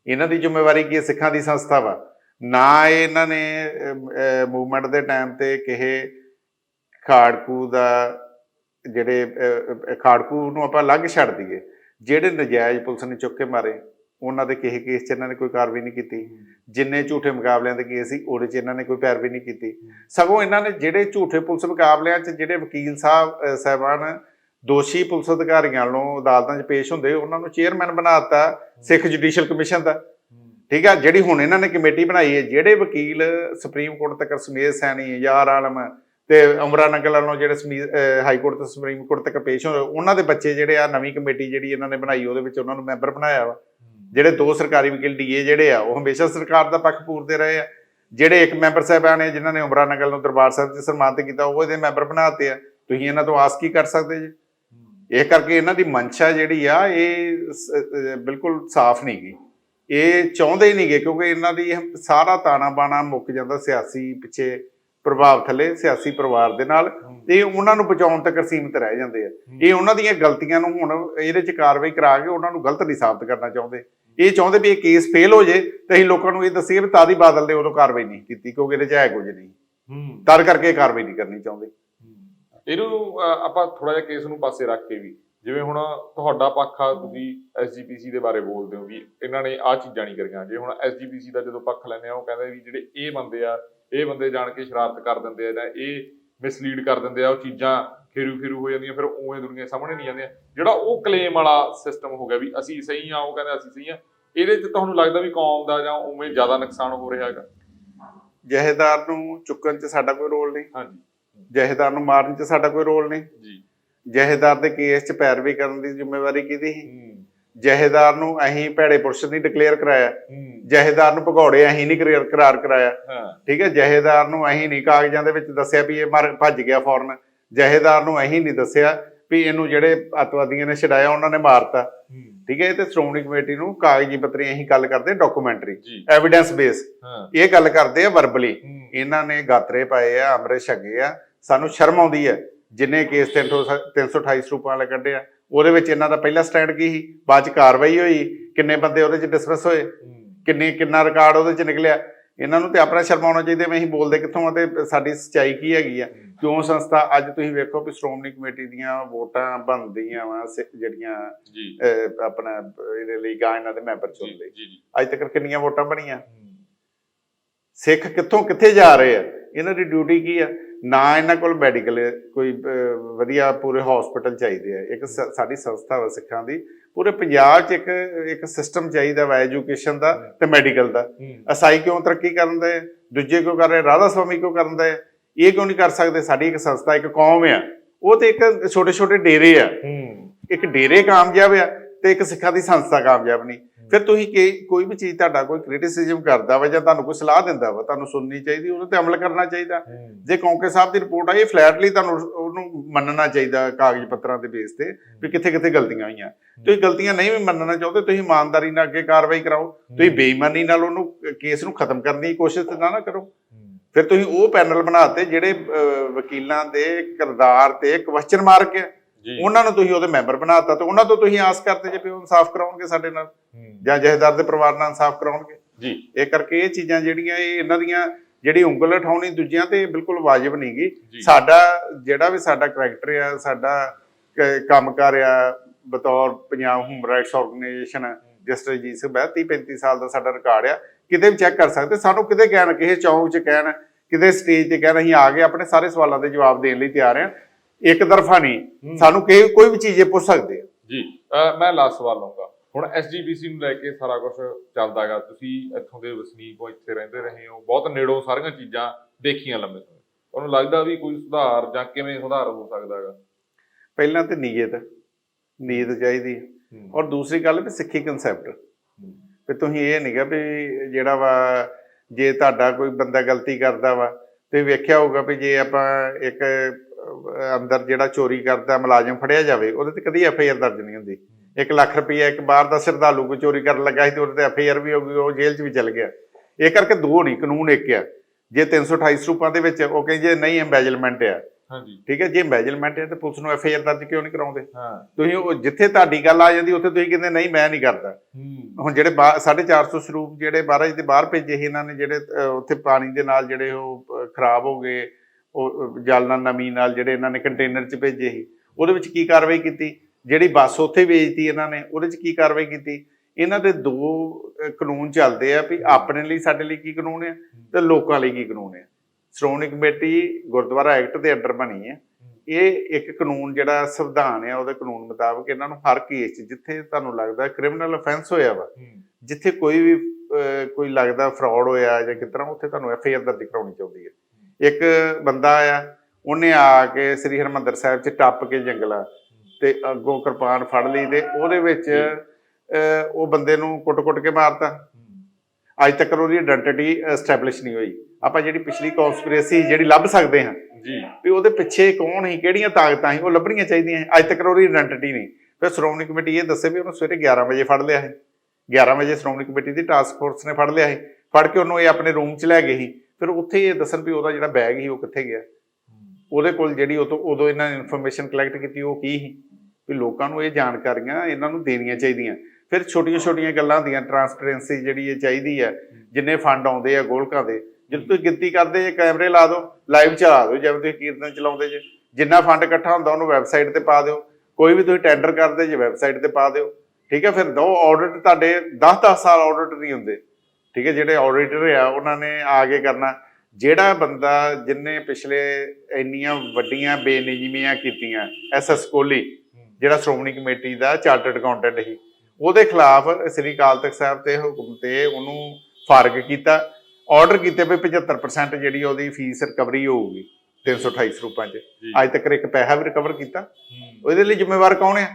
ਇਹਨਾਂ ਦੀ ਜ਼ਿੰਮੇਵਾਰੀ ਕੀ ਹੈ? ਸਿੱਖਾਂ ਦੀ ਸੰਸਥਾ ਵਾ। ਨਾ ਇਹ ਇਹਨਾਂ ਨੇ ਮੂਵਮੈਂਟ ਦੇ ਟਾਈਮ ਤੇ ਕਿਸੇ ਖਾੜਕੂ ਦਾ ਜਿਹੜੇ ਖਾੜਕੂ ਨੂੰ ਆਪਾਂ ਅਲੱਗ ਛੱਡ ਦਈਏ। ਜਿਹੜੇ ਨਜਾਇਜ਼ ਪੁਲਿਸ ਨੇ ਚੁੱਕ ਕੇ ਮਾਰੇ ਉਹਨਾਂ ਦੇ ਕਿਸੇ ਕੇਸ 'ਚ ਇਹਨਾਂ ਨੇ ਕੋਈ ਕਾਰਵਾਈ ਨਹੀਂ ਕੀਤੀ। ਜਿੰਨੇ ਝੂਠੇ ਮੁਕਾਬਲਿਆਂ ਦੇ ਕੇਸ ਸੀ ਉਹਦੇ 'ਚ ਇਹਨਾਂ ਨੇ ਕੋਈ ਪੈਰਵੀ ਨਹੀਂ ਕੀਤੀ। ਸਗੋਂ ਇਹਨਾਂ ਨੇ ਜਿਹੜੇ ਝੂਠੇ ਪੁਲਿਸ ਮੁਕਾਬਲਿਆਂ 'ਚ ਜਿਹੜੇ ਵਕੀਲ ਸਾਹਿਬ ਸਾਹਿਬਾਨ ਦੋਸ਼ੀ ਪੁਲਿਸ ਅਧਿਕਾਰੀਆਂ ਵੱਲੋਂ ਅਦਾਲਤਾਂ 'ਚ ਪੇਸ਼ ਹੁੰਦੇ ਉਹਨਾਂ ਨੂੰ ਚੇਅਰਮੈਨ ਬਣਾਤਾ ਸਿੱਖ ਜੁਡੀਸ਼ੀਅਲ ਕਮਿਸ਼ਨ ਦਾ। ਠੀਕ ਆ? ਜਿਹੜੀ ਹੁਣ ਇਹਨਾਂ ਨੇ ਕਮੇਟੀ ਬਣਾਈ ਹੈ ਜਿਹੜੇ ਵਕੀਲ ਸੁਪਰੀਮ ਕੋਰਟ ਤੱਕ ਸਮੇਤ ਸੈਣੀ ਯਾਰ ਆਲਮ ਤੇ ਅਮਰਾ ਨਗਲ ਵੱਲੋਂ ਜਿਹੜੇ ਹਾਈ ਕੋਰਟ ਤੇ ਸੁਪਰੀਮ ਕੋਰਟ ਤੱਕ ਪੇਸ਼ ਹੋਏ ਉਹਨਾਂ ਦੇ ਬੱਚੇ ਜਿਹੜੇ ਆ ਨਵੀਂ ਕਮੇਟੀ ਜਿਹੜੀ ਇਹਨਾਂ ਨੇ ਬਣਾਈ ਉਹਦੇ ਵਿੱਚ ਉਹਨਾਂ ਨੂੰ ਮੈਂਬਰ ਬਣਾਇਆ ਵਾ। ਜਿਹੜੇ ਦੋ ਸਰਕਾਰੀ ਵਕੀਲ ਡੀਏ ਜਿਹੜੇ ਆ, ਉਹ ਹਮੇਸ਼ਾ ਸਰਕਾਰ ਦਾ ਪੱਖ ਪੂਰਦੇ ਰਹੇ ਆ। ਜਿਹੜੇ ਇੱਕ ਮੈਂਬਰ ਸਾਹਿਬਾਨ ਨੇ, ਜਿਨ੍ਹਾਂ ਨੇ ਉਮਰਾ ਨਗਲ ਨੂੰ ਦਰਬਾਰ ਸਾਹਿਬ 'ਚ ਸਨਮਾਨਿਤ ਕੀਤਾ, ਉਹ ਇਹਦੇ ਮੈਂਬਰ ਬਣਾਤੇ ਆ। ਤੁਸੀਂ ਇਹਨਾਂ ਤੋਂ ਆਸ ਕੀ ਕਰ ਸਕਦੇ ਜੀ? ਇਹ ਕਰਕੇ ਇਹਨਾਂ ਦੀ ਮਨਸ਼ਾ ਜਿਹੜੀ ਆ, ਇਹ ਬਿਲਕੁਲ ਸਾਫ਼ ਨਹੀਂ ਗਈ। ਇਹ ਚਾਹੁੰਦੇ ਹੀ ਨਹੀਂਗੇ ਕਿਉਂਕਿ ਇਹਨਾਂ ਦੀ ਸਾਰਾ ਤਾਣਾ ਬਾਣਾ ਮੁੱਕ ਜਾਂਦਾ ਸਿਆਸੀ ਪਿੱਛੇ ਪ੍ਰਭਾਵ ਥੱਲੇ, ਸਿਆਸੀ ਪਰਿਵਾਰ ਦੇ ਨਾਲ। ਤੇ ਇਹ ਉਹਨਾਂ ਨੂੰ ਬਚਾਉਣ ਤੱਕ ਸੀਮਿਤ ਰਹਿ ਜਾਂਦੇ ਆ। ਇਹ ਉਹਨਾਂ ਦੀਆਂ ਗਲਤੀਆਂ ਨੂੰ ਹੁਣ ਇਹਦੇ 'ਚ ਕਾਰਵਾਈ ਕਰਾ ਕੇ ਉਹਨਾਂ ਨੂੰ ਗਲਤ ਨਹੀਂ ਸਾਬਤ ਕਰਨਾ ਚਾਹੁੰਦੇ। ਇਹ ਚਾਹੁੰਦੇ ਵੀ ਇਹ ਕੇਸ ਫੇਲ ਹੋ ਜੇ ਤੇ ਅਸੀਂ ਲੋਕਾਂ ਨੂੰ ਇਹ ਦੱਸੀਏ ਵੀ ਤਾਦੀ ਬਾਦਲ ਨੇ ਉਦੋਂ ਕਾਰਵਾਈ ਨਹੀਂ ਕੀਤੀ ਕਿਉਂਕਿ ਇਹਦੇ 'ਚ ਹੈ ਕੁਝ ਨਹੀਂ। ਹੂੰ। ਤਦ ਕਰਕੇ ਕਾਰਵਾਈ ਨਹੀਂ ਕਰਨੀ ਚਾਹੁੰਦੇ। ਇਹਨੂੰ ਆਪਾਂ ਥੋੜਾ ਜਿਹਾ ਕੇਸ ਨੂੰ ਪਾਸੇ ਰੱਖ ਕੇ ਵੀ ਜਿਵੇਂ ਹੁਣ ਤੁਹਾਡਾ ਪੱਖ ਆ ਤੁਸੀਂ ਐਸਜੀਪੀਸੀ ਦੇ ਬਾਰੇ ਬੋਲਦੇ ਹੋ ਵੀ ਇਹਨਾਂ ਨੇ ਆਹ ਚੀਜ਼ਾਂ ਨਹੀਂ ਕਰੀਆਂ। ਜੇ ਹੁਣ ਐਸਜੀਪੀਸੀ ਦਾ ਜਦੋਂ ਪੱਖ ਲੈਂਦੇ ਆ ਉਹ ਕਹਿੰਦੇ ਵੀ ਜਿਹੜੇ ਇਹ ਬੰਦੇ ਆ ਇਹ ਬੰਦੇ ਜਾਣ ਕੇ ਸ਼ਰਾਰਤ ਕਰ ਦਿੰਦੇ ਆ ਜਾਂ ਇਹ ਮਿਸਲੀਡ ਕਰ ਦਿੰਦੇ ਆ ਉਹ ਚੀਜ਼ਾਂ ਖੇਰੂ ਖੇਰੂ ਹੋ ਜਾਂਦੀਆਂ ਫਿਰ ਉਵੇਂ ਦੁਨੀਆ ਸਾਹਮਣੇ ਨਹੀਂ ਜਾਂਦੀਆਂ। ਜਿਹੜਾ ਉਹ ਕਲੇਮ ਵਾਲਾ ਸਿਸਟਮ ਹੋ ਗਿਆ ਵੀ ਅਸੀਂ ਸਹੀ ਆ ਉਹ ਕਹਿੰਦੇ ਅਸੀਂ ਸਹੀ ਆ ਇਹਦੇ 'ਚ ਤੁਹਾਨੂੰ ਲੱਗਦਾ ਵੀ ਕੌਮ ਦਾ ਜਾਂ ਉਵੇਂ ਜ਼ਿਆਦਾ ਨੁਕਸਾਨ ਹੋ ਰਿਹਾ ਹੈਗਾ? ਜਹੇਦਾਰ ਨੂੰ ਚੁੱਕਣ 'ਚ ਸਾਡਾ ਕੋਈ ਰੋਲ ਨਹੀਂ। ਹਾਂਜੀ। ਜਹੇਦਾਰ ਨੂੰ ਮਾਰਨ 'ਚ ਸਾਡਾ ਕੋਈ ਰੋਲ ਨਹੀਂ। ਜੀ। ਜਹੇਦਾਰ ਦੇ ਕੇਸ 'ਚ ਪੈਰਵੀ ਕਰਨ ਦੀ ਜ਼ਿੰਮੇਵਾਰੀ ਕਿਹਦੀ ਸੀ? ਹੂੰ। ਜਹੇਦਾਰ ਨੂੰ ਅਸੀਂ ਭੈੜੇ ਪੁਰਸ਼ ਨਹੀਂ ਡਿਕਲੇਅਰ ਕਰਾਇਆ। ਜਹੇਦਾਰ ਨੂੰ ਭਗੌੜੇ ਅਸੀਂ ਨਹੀਂ ਕਰਾਰ ਕਰਾਇਆ। ਹਾਂ। ਠੀਕ ਹੈ ਜਹੇਦਾਰ ਨੂੰ ਅਸੀਂ ਨਹੀਂ ਕਾਗਜ਼ਾਂ ਦੇ ਵਿੱਚ ਦੱਸਿਆ ਵੀ ਇਹ ਮਰ ਭੱਜ ਗਿਆ ਫੌਰਨ ਜਹੇਦਾਰ ਨੂੰ ਅਸੀਂ ਨਹੀਂ ਦੱਸਿਆ ਵੀ ਇਹਨੂੰ ਜਿਹੜੇ ਅੱਤਵਾਦੀਆਂ ਨੇ ਛਡਾਇਆ ਉਹਨਾਂ ਨੇ ਮਾਰਤਾ। ਠੀਕ ਹੈ ਇਹ ਤੇ ਸ਼੍ਰੋਮਣੀ ਕਮੇਟੀ ਨੂੰ ਕਾਗਜ਼ੀ ਪੱਤਰੀ ਅਸੀਂ ਗੱਲ ਕਰਦੇ ਡਾਕੂਮੈਂਟਰੀ ਐਵੀਡੈਂਸ ਬੇਸ ਇਹ ਗੱਲ ਕਰਦੇ ਆ ਵਰਬਲੀ ਇਹਨਾਂ ਨੇ ਗਾਤਰੇ ਪਾਏ ਆ ਅੰਮ੍ਰਿਤ ਛਕੇ ਆ। ਸਾਨੂੰ ਸ਼ਰਮ ਆਉਂਦੀ ਹੈ ਜਿੰਨੇ ਕੇਸ 300 328 ਸਰੂਪਾਂ ਵਾਲੇ ਕੱਢੇ ਆ। ਉਹਦੇ ਵਿੱਚ ਇਹਨਾਂ ਦਾ ਪਹਿਲਾ ਸਟੈਂਡ ਕੀ ਸੀ? ਬਾਅਦ ਚ ਕਾਰਵਾਈ ਹੋਈ ਕਿੰਨੇ ਬੰਦੇ ਉਹਦੇ ਚ ਡਿਸਮਿਸ ਹੋਏ? ਕਿੰਨੇ ਕਿੰਨਾ ਰਿਕਾਰਡ ਉਹਦੇ ਚ ਨਿਕਲਿਆ? ਇਹਨਾਂ ਨੂੰ ਤੇ ਆਪਣਾ ਸ਼ਰਮ ਆਉਣਾ ਚਾਹੀਦਾ ਵੀ ਅਸੀਂ ਬੋਲਦੇ ਕਿੱਥੋਂ ਆ ਤੇ ਸਾਡੀ ਸੱਚਾਈ ਕੀ ਹੈਗੀ ਆ। ਕਿਉਂ ਸੰਸਥਾ ਅੱਜ ਤੁਸੀਂ ਵੇਖੋ ਵੀ ਸ਼੍ਰੋਮਣੀ ਕਮੇਟੀ ਦੀਆਂ ਵੋਟਾਂ ਬਣਦੀਆਂ ਵਾ ਜਿਹੜੀਆਂ ਆਪਣਾ ਇਹਦੇ ਲਈ ਗਾਂ ਇਹਨਾਂ ਦੇ ਮੈਂਬਰ ਚੁਣ ਅੱਜ ਤੱਕ ਕਿੰਨੀਆਂ ਵੋਟਾਂ ਬਣੀਆਂ? ਸਿੱਖ ਕਿੱਥੋਂ ਕਿੱਥੇ ਜਾ ਰਹੇ ਆ? ਇਹਨਾਂ ਦੀ ਡਿਊਟੀ ਕੀ ਆ? ਨਾ ਇਹਨਾਂ ਕੋਲ ਮੈਡੀਕਲ ਕੋਈ ਵਧੀਆ ਪੂਰੇ ਹਸਪੀਟਲ ਚਾਹੀਦੇ ਆ। ਇੱਕ ਸਾਡੀ ਸੰਸਥਾ ਵਾ ਸਿੱਖਾਂ ਦੀ। ਪੂਰੇ ਪੰਜਾਬ 'ਚ ਇੱਕ ਇੱਕ ਸਿਸਟਮ ਚਾਹੀਦਾ ਵਾ ਐਜੂਕੇਸ਼ਨ ਦਾ ਤੇ ਮੈਡੀਕਲ ਦਾ। ਅਸਾਈ ਕਿਉਂ ਤਰੱਕੀ ਕਰਨ ਦੇ? ਦੂਜੇ ਕਿਉਂ ਕਰ ਰਹੇ? ਰਾਧਾ ਸਵਾਮੀ ਕਿਉਂ ਕਰਨ ਦੇ? ਇਹ ਕਿਉਂ ਨਹੀਂ ਕਰ ਸਕਦੇ? ਸਾਡੀ ਇੱਕ ਸੰਸਥਾ ਇੱਕ ਕੌਮ ਆ। ਉਹ ਤੇ ਇੱਕ ਛੋਟੇ ਛੋਟੇ ਡੇਰੇ ਆ। ਇੱਕ ਡੇਰੇ ਕਾਮਯਾਬ ਆ ਤੇ ਇੱਕ ਸਿੱਖਾਂ ਦੀ ਸੰਸਥਾ ਕਾਮਯਾਬ ਨਹੀਂ। ਫਿਰ ਤੁਸੀਂ ਕਿ- ਕੋਈ ਵੀ ਚੀਜ਼ ਤੁਹਾਡਾ ਕੋਈ ਕ੍ਰਿਟਿਸਿਜ਼ਮ ਕਰਦਾ ਵਾ ਜਾਂ ਤੁਹਾਨੂੰ ਕੋਈ ਸਲਾਹ ਦਿੰਦਾ ਵਾ ਤੁਹਾਨੂੰ ਸੁਣਨੀ ਚਾਹੀਦੀ ਉਹਦੇ ਤੇ ਅਮਲ ਕਰਨਾ ਚਾਹੀਦਾ। ਜੇ ਕੌਂਕੇ ਸਾਹਿਬ ਦੀ ਰਿਪੋਰਟ ਆਈ ਫਲੈਟਲੀ ਤੁਹਾਨੂੰ ਉਹਨੂੰ ਮੰਨਣਾ ਚਾਹੀਦਾ ਕਾਗਜ਼ ਪੱਤਰਾਂ ਦੇ ਬੇਸ ਤੇ ਵੀ ਕਿੱਥੇ ਕਿੱਥੇ ਗਲਤੀਆਂ ਹੋਈਆਂ। ਤੁਸੀਂ ਗਲਤੀਆਂ ਨਹੀਂ ਵੀ ਮੰਨਣਾ ਚਾਹੁੰਦੇ ਤੁਸੀਂ ਇਮਾਨਦਾਰੀ ਨਾਲ ਅੱਗੇ ਕਾਰਵਾਈ ਕਰਾਓ। ਤੁਸੀਂ ਬੇਈਮਾਨੀ ਨਾਲ ਉਹਨੂੰ ਕੇਸ ਨੂੰ ਖਤਮ ਕਰਨ ਦੀ ਕੋਸ਼ਿਸ਼ ਨਾ ਨਾ ਕਰੋ। ਫਿਰ ਤੁਸੀਂ ਉਹ ਪੈਨਲ ਬਣਾਤੇ ਜਿਹੜੇ ਵਕੀਲਾਂ ਦੇ ਕਿਰਦਾਰ ਤੇ ਕੁਐਸਚਨ ਮਾਰਕ ਹੈ। ਉਹਨਾਂ ਨੂੰ ਤੁਸੀਂ ਉਹਦੇ ਮੈਂਬਰ ਬਣਾਤਾ ਤੇ ਉਹਨਾਂ ਤੋਂ ਤੁਸੀਂ ਆਸ ਕਰਦੇ ਜੇ ਵੀ ਉਹ ਇਨਸਾਫ ਕਰਾਉਣਗੇ ਸਾਡੇ ਨਾਲ। ਜਾਂ ਜਹੇਦਾਰ ਦੇ ਪਰਿਵਾਰ ਨਾਲ ਇਨਸਾਫ ਕਰਾਉਣਗੇ। ਜੀ। ਇਹ ਕਰਕੇ ਇਹ ਚੀਜ਼ਾਂ ਜਿਹੜੀਆਂ ਇਹ ਇਹਨਾਂ ਦੀਆਂ ਜਿਹੜੀ ਉਂਗਲ ਉਠਾਉਣੀ ਦੂਜਿਆਂ ਤੇ ਬਿਲਕੁਲ ਵਾਜਬ ਨਹੀਂਗੀ। ਸਾਡਾ ਜਿਹੜਾ ਵੀ ਸਾਡਾ ਕਰੈਕਟਰ ਆ ਸਾਡਾ ਕ- ਕੰਮਕਾਰ ਆ ਬਤੌਰ Punjab human rights organisation justice ਜੀ ਸਿੰਘ 30 35 ਸਾਲ ਦਾ ਸਾਡਾ ਰਿਕਾਰਡ ਆ। ਕਿਤੇ ਵੀ ਚੈੱਕ ਕਰ ਸਕਦੇ ਸਾਨੂੰ ਕਿਤੇ ਕਹਿਣ ਕਿਸੇ ਚੌਂਕ 'ਚ ਕਹਿਣ ਕਿਤੇ ਸਟੇਜ ਤੇ ਕਹਿਣ ਅਸੀਂ ਆ ਗਏ ਆਪਣੇ ਸਾਰੇ ਸਵਾਲਾਂ ਦੇ ਜਵਾਬ ਦੇਣ ਲਈ ਤਿਆਰ ਆ। ਇੱਕ ਤਰਫਾ ਨਹੀਂ ਸਾਨੂੰ ਕਿ ਕੋਈ ਵੀ ਚੀਜ਼ ਇਹ ਪੁੱਛ ਸਕਦੇ ਆ। ਜੀ ਮੈਂ ਲਾਸਟ ਸਵਾਲ ਲਵਾਂਗਾ ਹੁਣ ਐਸਜੀਪੀਸੀ ਨੂੰ ਲੈ ਕੇ ਸਾਰਾ ਕੁਝ ਚੱਲਦਾ ਹੈਗਾ ਤੁਸੀਂ ਇੱਥੋਂ ਦੇ ਵਸਨੀਕ ਹੋ ਇੱਥੇ ਰਹਿੰਦੇ ਰਹੇ ਹੋ ਬਹੁਤ ਨੇੜੋਂ ਸਾਰੀਆਂ ਚੀਜ਼ਾਂ ਦੇਖੀਆਂ ਲੰਮੇ ਸਮੇਂ। ਤੁਹਾਨੂੰ ਲੱਗਦਾ ਵੀ ਕੋਈ ਸੁਧਾਰ ਜਾਂ ਕਿਵੇਂ ਸੁਧਾਰ ਹੋ ਸਕਦਾ ਹੈਗਾ? ਪਹਿਲਾਂ ਤੇ ਨੀਅਤ ਨੀਅਤ ਚਾਹੀਦੀ ਹੈ। ਔਰ ਦੂਸਰੀ ਗੱਲ ਵੀ ਸਿੱਖੀ ਕਨਸੈਪਟ ਵੀ ਤੁਸੀਂ ਇਹ ਨਹੀਂਗਾ ਵੀ ਜਿਹੜਾ ਵਾ ਜੇ ਤੁਹਾਡਾ ਕੋਈ ਬੰਦਾ ਗਲਤੀ ਕਰਦਾ ਵਾ ਤੇ ਵੇਖਿਆ ਹੋਊਗਾ ਵੀ ਜੇ ਆਪਾਂ ਇੱਕ ਅੰਦਰ ਜਿਹੜਾ ਚੋਰੀ ਕਰਦਾ ਮੁਲਾਜ਼ਮ ਫੜਿਆ ਜਾਵੇ ਉਹਦੇ ਤੇ ਕਦੀ ਐਫ ਆਈ ਆਰ ਦਰਜ ਨਹੀਂ ਹੁੰਦੀ। 1 ਲੱਖ ਰੁਪਈਆ ਇੱਕ ਬਾਹਰ ਦਾ ਸ਼ਰਧਾਲੂ ਕੋਈ ਚੋਰੀ ਕਰਨ ਲੱਗਾ ਸੀ ਤੇ ਉਹਦੇ ਤੇ ਐਫ ਆਈ ਆਰ ਵੀ ਹੋ ਗਈ ਉਹ ਜੇਲ੍ਹ 'ਚ ਵੀ ਚਲ ਗਿਆ। ਇਹ ਕਰਕੇ ਦੋ ਨਹੀਂ ਕਾਨੂੰਨ ਇੱਕ ਆ। ਜੇ 328 ਰੂਪਾਂ ਦੇ ਵਿੱਚ ਉਹ ਕਹਿੰਦੇ ਨਹੀਂ ਐਮਬੈਜਲਮੈਂਟ ਆ। ਹਾਂਜੀ। ਠੀਕ ਹੈ ਜੇ ਮੈਜਰਮੈਂਟ ਹੈ ਤੇ ਪੁਲਿਸ ਨੂੰ ਐਫ ਆਈ ਆਰ ਦਰਜ ਕਿਉਂ ਨਹੀਂ ਕਰਾਉਂਦੇ? ਹਾਂ। ਤੁਸੀਂ ਉਹ ਜਿੱਥੇ ਤੁਹਾਡੀ ਗੱਲ ਆ ਜਾਂਦੀ ਉੱਥੇ ਤੁਸੀਂ ਕਹਿੰਦੇ ਨਹੀਂ ਮੈਂ ਨਹੀਂ ਕਰਦਾ। ਹੁਣ ਜਿਹੜੇ ਬਾ- 450 ਸਰੂਪ ਜਿਹੜੇ ਮਹਾਰਾਜ ਦੇ ਬਾਹਰ ਭੇਜੇ ਸੀ ਇਹਨਾਂ ਨੇ ਜਿਹੜੇ ਉੱਥੇ ਪਾਣੀ ਦੇ ਨਾਲ ਜਿਹੜੇ ਉਹ ਖਰਾਬ ਹੋ ਗਏ ਉਹ ਅਹ, ਜਲ ਨਾਲ ਨਮੀ ਨਾਲ ਜਿਹੜੇ ਇਹਨਾਂ ਨੇ ਕੰਟੇਨਰ 'ਚ ਭੇਜੇ ਸੀ ਉਹਦੇ ਵਿੱਚ ਕੀ ਕਾਰਵਾਈ ਕੀਤੀ? ਜਿਹੜੀ ਬੱਸ ਉੱਥੇ ਵੇਚਤੀ ਇਹਨਾਂ ਨੇ ਉਹਦੇ 'ਚ ਕੀ ਕਾਰਵਾਈ ਕੀਤੀ? ਇਹਨਾਂ ਦੇ ਦੋ ਕਾਨੂੰਨ ਚੱਲਦੇ ਆ ਵੀ ਆਪਣੇ ਲਈ ਸਾਡੇ ਲਈ ਕੀ ਕਾਨੂੰਨ ਹੈ ਤੇ ਲੋਕਾਂ ਲਈ ਕੀ ਕਾਨੂੰਨ ਹੈ ਸ਼੍ਰੋਮਣੀ ਕਮੇਟੀ ਗੁਰਦੁਆਰਾ ਐਕਟ ਦੇ ਅੰਡਰ ਬਣੀ ਹੈ ਇਹ ਇੱਕ ਕਾਨੂੰਨ ਜਿਹੜਾ ਸੰਵਿਧਾਨ ਹੈ ਉਹਦੇ ਕਾਨੂੰਨ ਮੁਤਾਬਕ ਇਹਨਾਂ ਨੂੰ ਹਰ ਕੇਸ 'ਚ ਜਿੱਥੇ ਤੁਹਾਨੂੰ ਲੱਗਦਾ ਕ੍ਰਿਮੀਨਲ ਅਫੈਂਸ ਹੋਇਆ ਵਾ ਜਿੱਥੇ ਕੋਈ ਵੀ ਕੋਈ ਲੱਗਦਾ ਫਰਾਡ ਹੋਇਆ ਜਾਂ ਕਿਸ ਤਰ੍ਹਾਂ ਉੱਥੇ ਤੁਹਾਨੂੰ ਐਫ ਆਈ ਆਰ ਦਰਜ ਕਰਾਉਣੀ ਚਾਹੀਦੀ ਹੈ ਇੱਕ ਬੰਦਾ ਆ ਉਹਨੇ ਆ ਕੇ ਸ੍ਰੀ ਹਰਮੰਦਰ ਸਾਹਿਬ 'ਚ ਟੱਪ ਕੇ ਜੰਗਲਾ ਤੇ ਅੱਗੋਂ ਕਿਰਪਾਨ ਫੜ ਲਈ ਤੇ ਉਹਦੇ ਵਿੱਚ ਉਹ ਬੰਦੇ ਨੂੰ ਕੁੱਟ-ਕੁੱਟ ਕੇ ਮਾਰਤਾ। ਹੂੰ। ਅੱਜ ਤੱਕ ਉਹਦੀ ਆਇਡੈਂਟੀਟੀ ਐਸਟੈਬਲਿਸ਼ ਨਹੀਂ ਹੋਈ। ਆਪਾਂ ਜਿਹੜੀ ਪਿਛਲੀ ਕਨਸਪੀਰੇਸੀ ਜਿਹੜੀ ਲੱਭ ਸਕਦੇ ਹਾਂ ਜੀ। ਵੀ ਉਹਦੇ ਪਿੱਛੇ ਕੌਣ ਸੀ ਕਿਹੜੀਆਂ ਤਾਕਤਾਂ ਸੀ ਉਹ ਲੱਭਣੀਆਂ ਚਾਹੀਦੀਆਂ। ਅੱਜ ਤੱਕ ਉਹਦੀ ਆਇਡੈਂਟੀਟੀ ਨਹੀਂ। ਫਿਰ ਸ਼੍ਰੋਮਣੀ ਕਮੇਟੀ ਇਹ ਦੱਸੇ ਵੀ ਉਹਨੂੰ ਸਵੇਰੇ 11 ਵਜੇ ਫੜ ਲਿਆ ਸੀ। 11 ਵਜੇ ਸ਼੍ਰੋਮਣੀ ਕਮੇਟੀ ਦੀ ਟਾਸਕ ਫੋਰਸ ਨੇ ਫੜ ਲਿਆ ਸੀ। ਫੜ ਕੇ ਉਹਨੂੰ ਇਹ ਆਪਣੇ ਰੂਮ 'ਚ ਲੈ ਗਏ ਸੀ। ਫਿਰ ਉੱਥੇ ਇਹ ਦੱਸਣ ਵੀ ਉਹਦਾ ਜਿਹੜਾ ਬੈਗ ਸੀ ਉਹ ਕਿੱਥੇ ਗਿਆ। ਉਹਦੇ ਕੋਲ ਜਿਹੜੀ ਉਦੋਂ ਉਦੋਂ ਇਹਨਾਂ ਨੇ ਇਨਫੋਰਮੇਸ਼ਨ ਕਲੈਕਟ ਕੀਤੀ, ਉਹ ਕੀ ਸੀ? ਵੀ ਲੋਕਾਂ ਨੂੰ ਇਹ ਜਾਣਕਾਰੀਆਂ ਇਹਨਾਂ ਨੂੰ ਦੇਣੀਆਂ ਚਾਹੀਦੀਆਂ। ਫਿਰ ਛੋਟੀਆਂ-ਛੋਟੀਆਂ ਗੱਲਾਂ ਹੁੰਦੀਆਂ ਟਰਾਂਸਪੇਰੈਂਸੀ ਜਿਹੜੀ ਇਹ ਚਾਹੀਦੀ ਹੈ, ਜਿੰਨੇ ਫੰਡ ਆਉਂਦੇ ਆ ਗੋਲਕਾਂ ਦੇ, ਜਦੋਂ ਤੁਸੀਂ ਗਿਣਤੀ ਕਰਦੇ ਜੇ, ਕੈਮਰੇ ਲਾ ਦਿਓ ਲਾਈਵ ਚਲਾ ਦਿਓ, ਜਿਵੇਂ ਤੁਸੀਂ ਕੀਰਤਨ ਚਲਾਉਂਦੇ ਜੇ। ਜਿੰਨਾ ਫੰਡ ਇਕੱਠਾ ਹੁੰਦਾ, ਉਹਨੂੰ ਵੈਬਸਾਈਟ ਤੇ ਪਾ ਦਿਓ। ਕੋਈ ਵੀ ਤੁਸੀਂ ਟੈਂਡਰ ਕਰਦੇ ਜੇ ਵੈਬਸਾਈਟ ਤੇ ਪਾ ਦਿਓ। ਠੀਕ ਹੈ, ਫਿਰ ਦੋ ਆਡਿਟ ਤੁਹਾਡੇ 10-10 ਸਾਲ ਆਡਿਟ ਨਹੀਂ ਹੁੰਦੇ। ਠੀਕ ਹੈ ਜਿਹੜੇ ਆਡੀਟਰ ਆ ਉਹਨਾਂ ਨੇ ਆ ਕੇ ਕਰਨਾ। ਜਿਹੜਾ ਬੰਦਾ ਜਿਨੇ ਪਿਛਲੇ ਇੰਨੀਆਂ ਵੱਡੀਆਂ ਬੇਨਿਯਮੀਆਂ ਕੀਤੀਆਂ ਐਸਐਸ ਕੋਹਲੀ ਜਿਹੜਾ ਸ਼੍ਰੋਮਣੀ ਕਮੇਟੀ ਦਾ ਚਾਰਟਰਡ ਅਕਾਊਂਟੈਂਟ ਸੀ ਉਹਦੇ ਖਿਲਾਫ ਸ੍ਰੀ ਅਕਾਲ ਤਖਤ ਸਾਹਿਬ ਤੇ ਹੁਕਮ ਤੇ ਉਹਨੂੰ ਫਾਰਗ ਕੀਤਾ। ਆਰਡਰ ਕੀਤੇ ਵੀ 75% ਜਿਹੜੀ ਉਹਦੀ ਫੀਸ ਰਿਕਵਰੀ ਹੋਊਗੀ 328 ਰੁਪਏ ਚ। ਅੱਜ ਤੱਕ ਇੱਕ ਪੈਸਾ ਵੀ ਰਿਕਵਰ ਕੀਤਾ। ਉਹਦੇ ਲਈ ਜ਼ਿੰਮੇਵਾਰ ਕੌਣ ਹੈ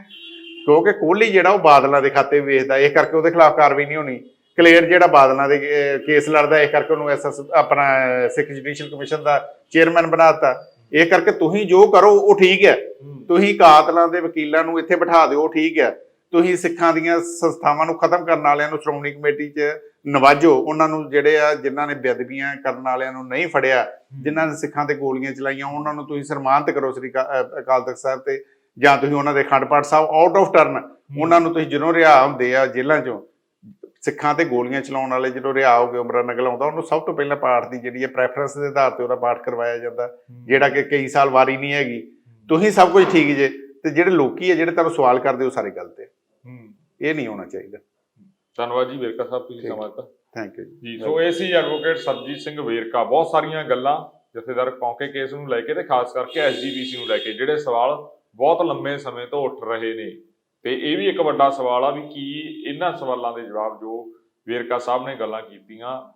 ਕਿਉਂਕਿ ਕੋਹਲੀ ਜਿਹੜਾ ਉਹ ਬਾਦਲਾਂ ਦੇ ਖਾਤੇ ਵੇਚਦਾ ਇਹ ਕਰਕੇ ਉਹਦੇ ਖਿਲਾਫ ਕਾਰਵਾਈ ਨਹੀਂ ਹੋਣੀ। ਕਲੀਅਰ ਜਿਹੜਾ ਬਾਦਲਾਂ ਦੇ ਕੇਸ ਲੜਦਾ ਇਹ ਕਰਕੇ ਉਹਨੂੰ ਐਸਐਸ ਆਪਣਾ ਸਿੱਖ ਜੁਡੀਸ਼ੀਅਲ ਕਮਿਸ਼ਨ ਦਾ ਚੇਅਰਮੈਨ ਬਣਾਤਾ ਇਹ ਕਰਕੇ ਤੁਸੀਂ ਜੋ ਕਰੋ ਉਹ ਠੀਕ ਹੈ। ਤੁਸੀਂ ਕਾਤਲਾਂ ਦੇ ਵਕੀਲਾਂ ਨੂੰ ਇੱਥੇ ਬਿਠਾ ਦਿਓ ਠੀਕ ਹੈ। ਤੁਸੀਂ ਸਿੱਖਾਂ ਦੀਆਂ ਸੰਸਥਾਵਾਂ ਨੂੰ ਖਤਮ ਕਰਨ ਵਾਲਿਆਂ ਨੂੰ ਸ਼੍ਰੋਮਣੀ ਕਮੇਟੀ 'ਚ ਨਵਾਜੋ। ਉਹਨਾਂ ਨੂੰ ਜਿਹੜੇ ਆ ਜਿਨ੍ਹਾਂ ਨੇ ਬੇਅਦਬੀਆਂ ਕਰਨ ਵਾਲਿਆਂ ਨੂੰ ਨਹੀਂ ਫੜਿਆ ਜਿਨ੍ਹਾਂ ਨੇ ਸਿੱਖਾਂ ਤੇ ਗੋਲੀਆਂ ਚਲਾਈਆਂ ਉਹਨਾਂ ਨੂੰ ਤੁਸੀਂ ਸਨਮਾਨਿਤ ਕਰੋ ਸ੍ਰੀ ਅਕਾਲ ਤਖਤ ਸਾਹਿਬ ਤੇ। ਜਾਂ ਤੁਸੀਂ ਉਹਨਾਂ ਦੇ Akhand Path Sahib out of turn ਉਹਨਾਂ ਨੂੰ ਤੁਸੀਂ ਜਦੋਂ ਰਿਹਾ ਹੁੰਦੇ ਆ ਜੇਲ੍ਹਾਂ 'ਚੋਂ ਸਿੱਖਾਂ ਤੇ ਗੋਲੀਆਂ ਚਲਾਉਣ ਵਾਲੇ ਜਦੋਂ ਰਿਹਾ ਹੋ ਕੇ ਉਮਰਾਂ ਨਗਲ ਆਉਂਦਾ ਉਹਨੂੰ ਸਭ ਤੋਂ ਪਹਿਲਾਂ ਪਾਠ ਦੀ ਜਿਹੜੀ ਹੈ ਪ੍ਰੈਫਰੈਂਸ ਦੇ ਆਧਾਰ ਤੇ ਉਹਦਾ ਪਾਠ ਕਰਵਾਇਆ ਜਾਂਦਾ ਜਿਹੜਾ ਕਿ ਕਈ ਸਾਲ ਵਾਰੀ ਨਹੀਂ ਹੈਗੀ। ਤੁਸੀਂ ਸਭ ਕੁਝ ਠੀਕ ਜੇ ਤੇ ਜਿਹੜੇ ਲੋਕੀ ਹੈ ਜਿਹੜੇ ਤੁਹਾਨੂੰ ਸਵਾਲ ਕਰਦੇ ਉਹ ਸਾਰੇ ਗਲਤ ਹੈ। ਇਹ ਨਹੀਂ ਹੋਣਾ ਚਾਹੀਦਾ। ਧੰਨਵਾਦ ਜੀ ਵੇਰਕਾ ਸਾਹਿਬ ਤੁਸੀਂ। ਸਮਾਂ ਦਿੱਤਾ। ਥੈਂਕ ਯੂ ਜੀ। ਸੋ ਇਹ ਸੀ ਐਡਵੋਕੇਟ ਸਰਜੀਤ ਸਿੰਘ ਵੇਰਕਾ ਬਹੁਤ ਸਾਰੀਆਂ ਗੱਲਾਂ ਜਥੇਦਾਰ ਕੌਂਕੇ ਕੇਸ ਨੂੰ ਲੈ ਕੇ ਤੇ ਖਾਸ ਕਰਕੇ ਐਸਜੀਪੀਸੀ ਨੂੰ ਲੈ ਕੇ ਜਿਹੜੇ ਸਵਾਲ ਬਹੁਤ ਲੰਮੇ ਸਮੇਂ ਤੋਂ ਉੱਠ ਰਹੇ ਨੇ। ਤੇ ਇਹ ਵੀ ਇੱਕ ਵੱਡਾ ਸਵਾਲ ਆ ਵੀ ਕੀ ਇਹਨਾਂ ਸਵਾਲਾਂ ਦੇ ਜਵਾਬ ਜੋ ਵੇਰਕਾ ਸਾਹਿਬ ਨੇ ਗੱਲਾਂ ਕੀਤੀਆਂ,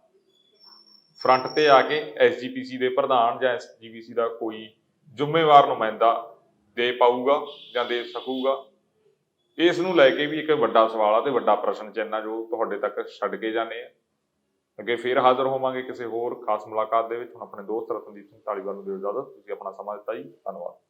ਫਰੰਟ ਤੇ ਆ ਕੇ ਐਸਜੀਪੀਸੀ ਦੇ ਪ੍ਰਧਾਨ ਜਾਂ ਐਸਜੀਪੀਸੀ ਦਾ ਕੋਈ ਜ਼ਿੰਮੇਵਾਰ ਨੁਮਾਇੰਦਾ ਦੇ ਪਾਊਗਾ ਜਾਂ ਦੇ ਸਕੂਗਾ? ਇਸ ਨੂੰ ਲੈ ਕੇ ਵੀ ਇੱਕ ਵੱਡਾ ਸਵਾਲ ਆ ਤੇ ਵੱਡਾ ਪ੍ਰਸ਼ਨ ਚਿੰਨ੍ਹ ਆ ਜੋ ਤੁਹਾਡੇ ਤੱਕ ਛੱਡ ਕੇ ਜਾਂਦੇ ਆ। ਅੱਗੇ ਫੇਰ ਹਾਜ਼ਰ ਹੋਵਾਂਗੇ ਕਿਸੇ ਹੋਰ ਖਾਸ ਮੁਲਾਕਾਤ ਦੇ ਵਿੱਚ। ਹੁਣ ਆਪਣੇ ਦੋਸਤ ਰਤਨਦੀਪ ਸਿੰਘ ਢਾਲੀਵਾਲ ਨੂੰ ਦਿਓ ਇਜਾਜ਼ਤ। ਤੁਸੀਂ ਆਪਣਾ ਸਮਾਂ ਦਿੱਤਾ ਜੀ। ਧੰਨਵਾਦ।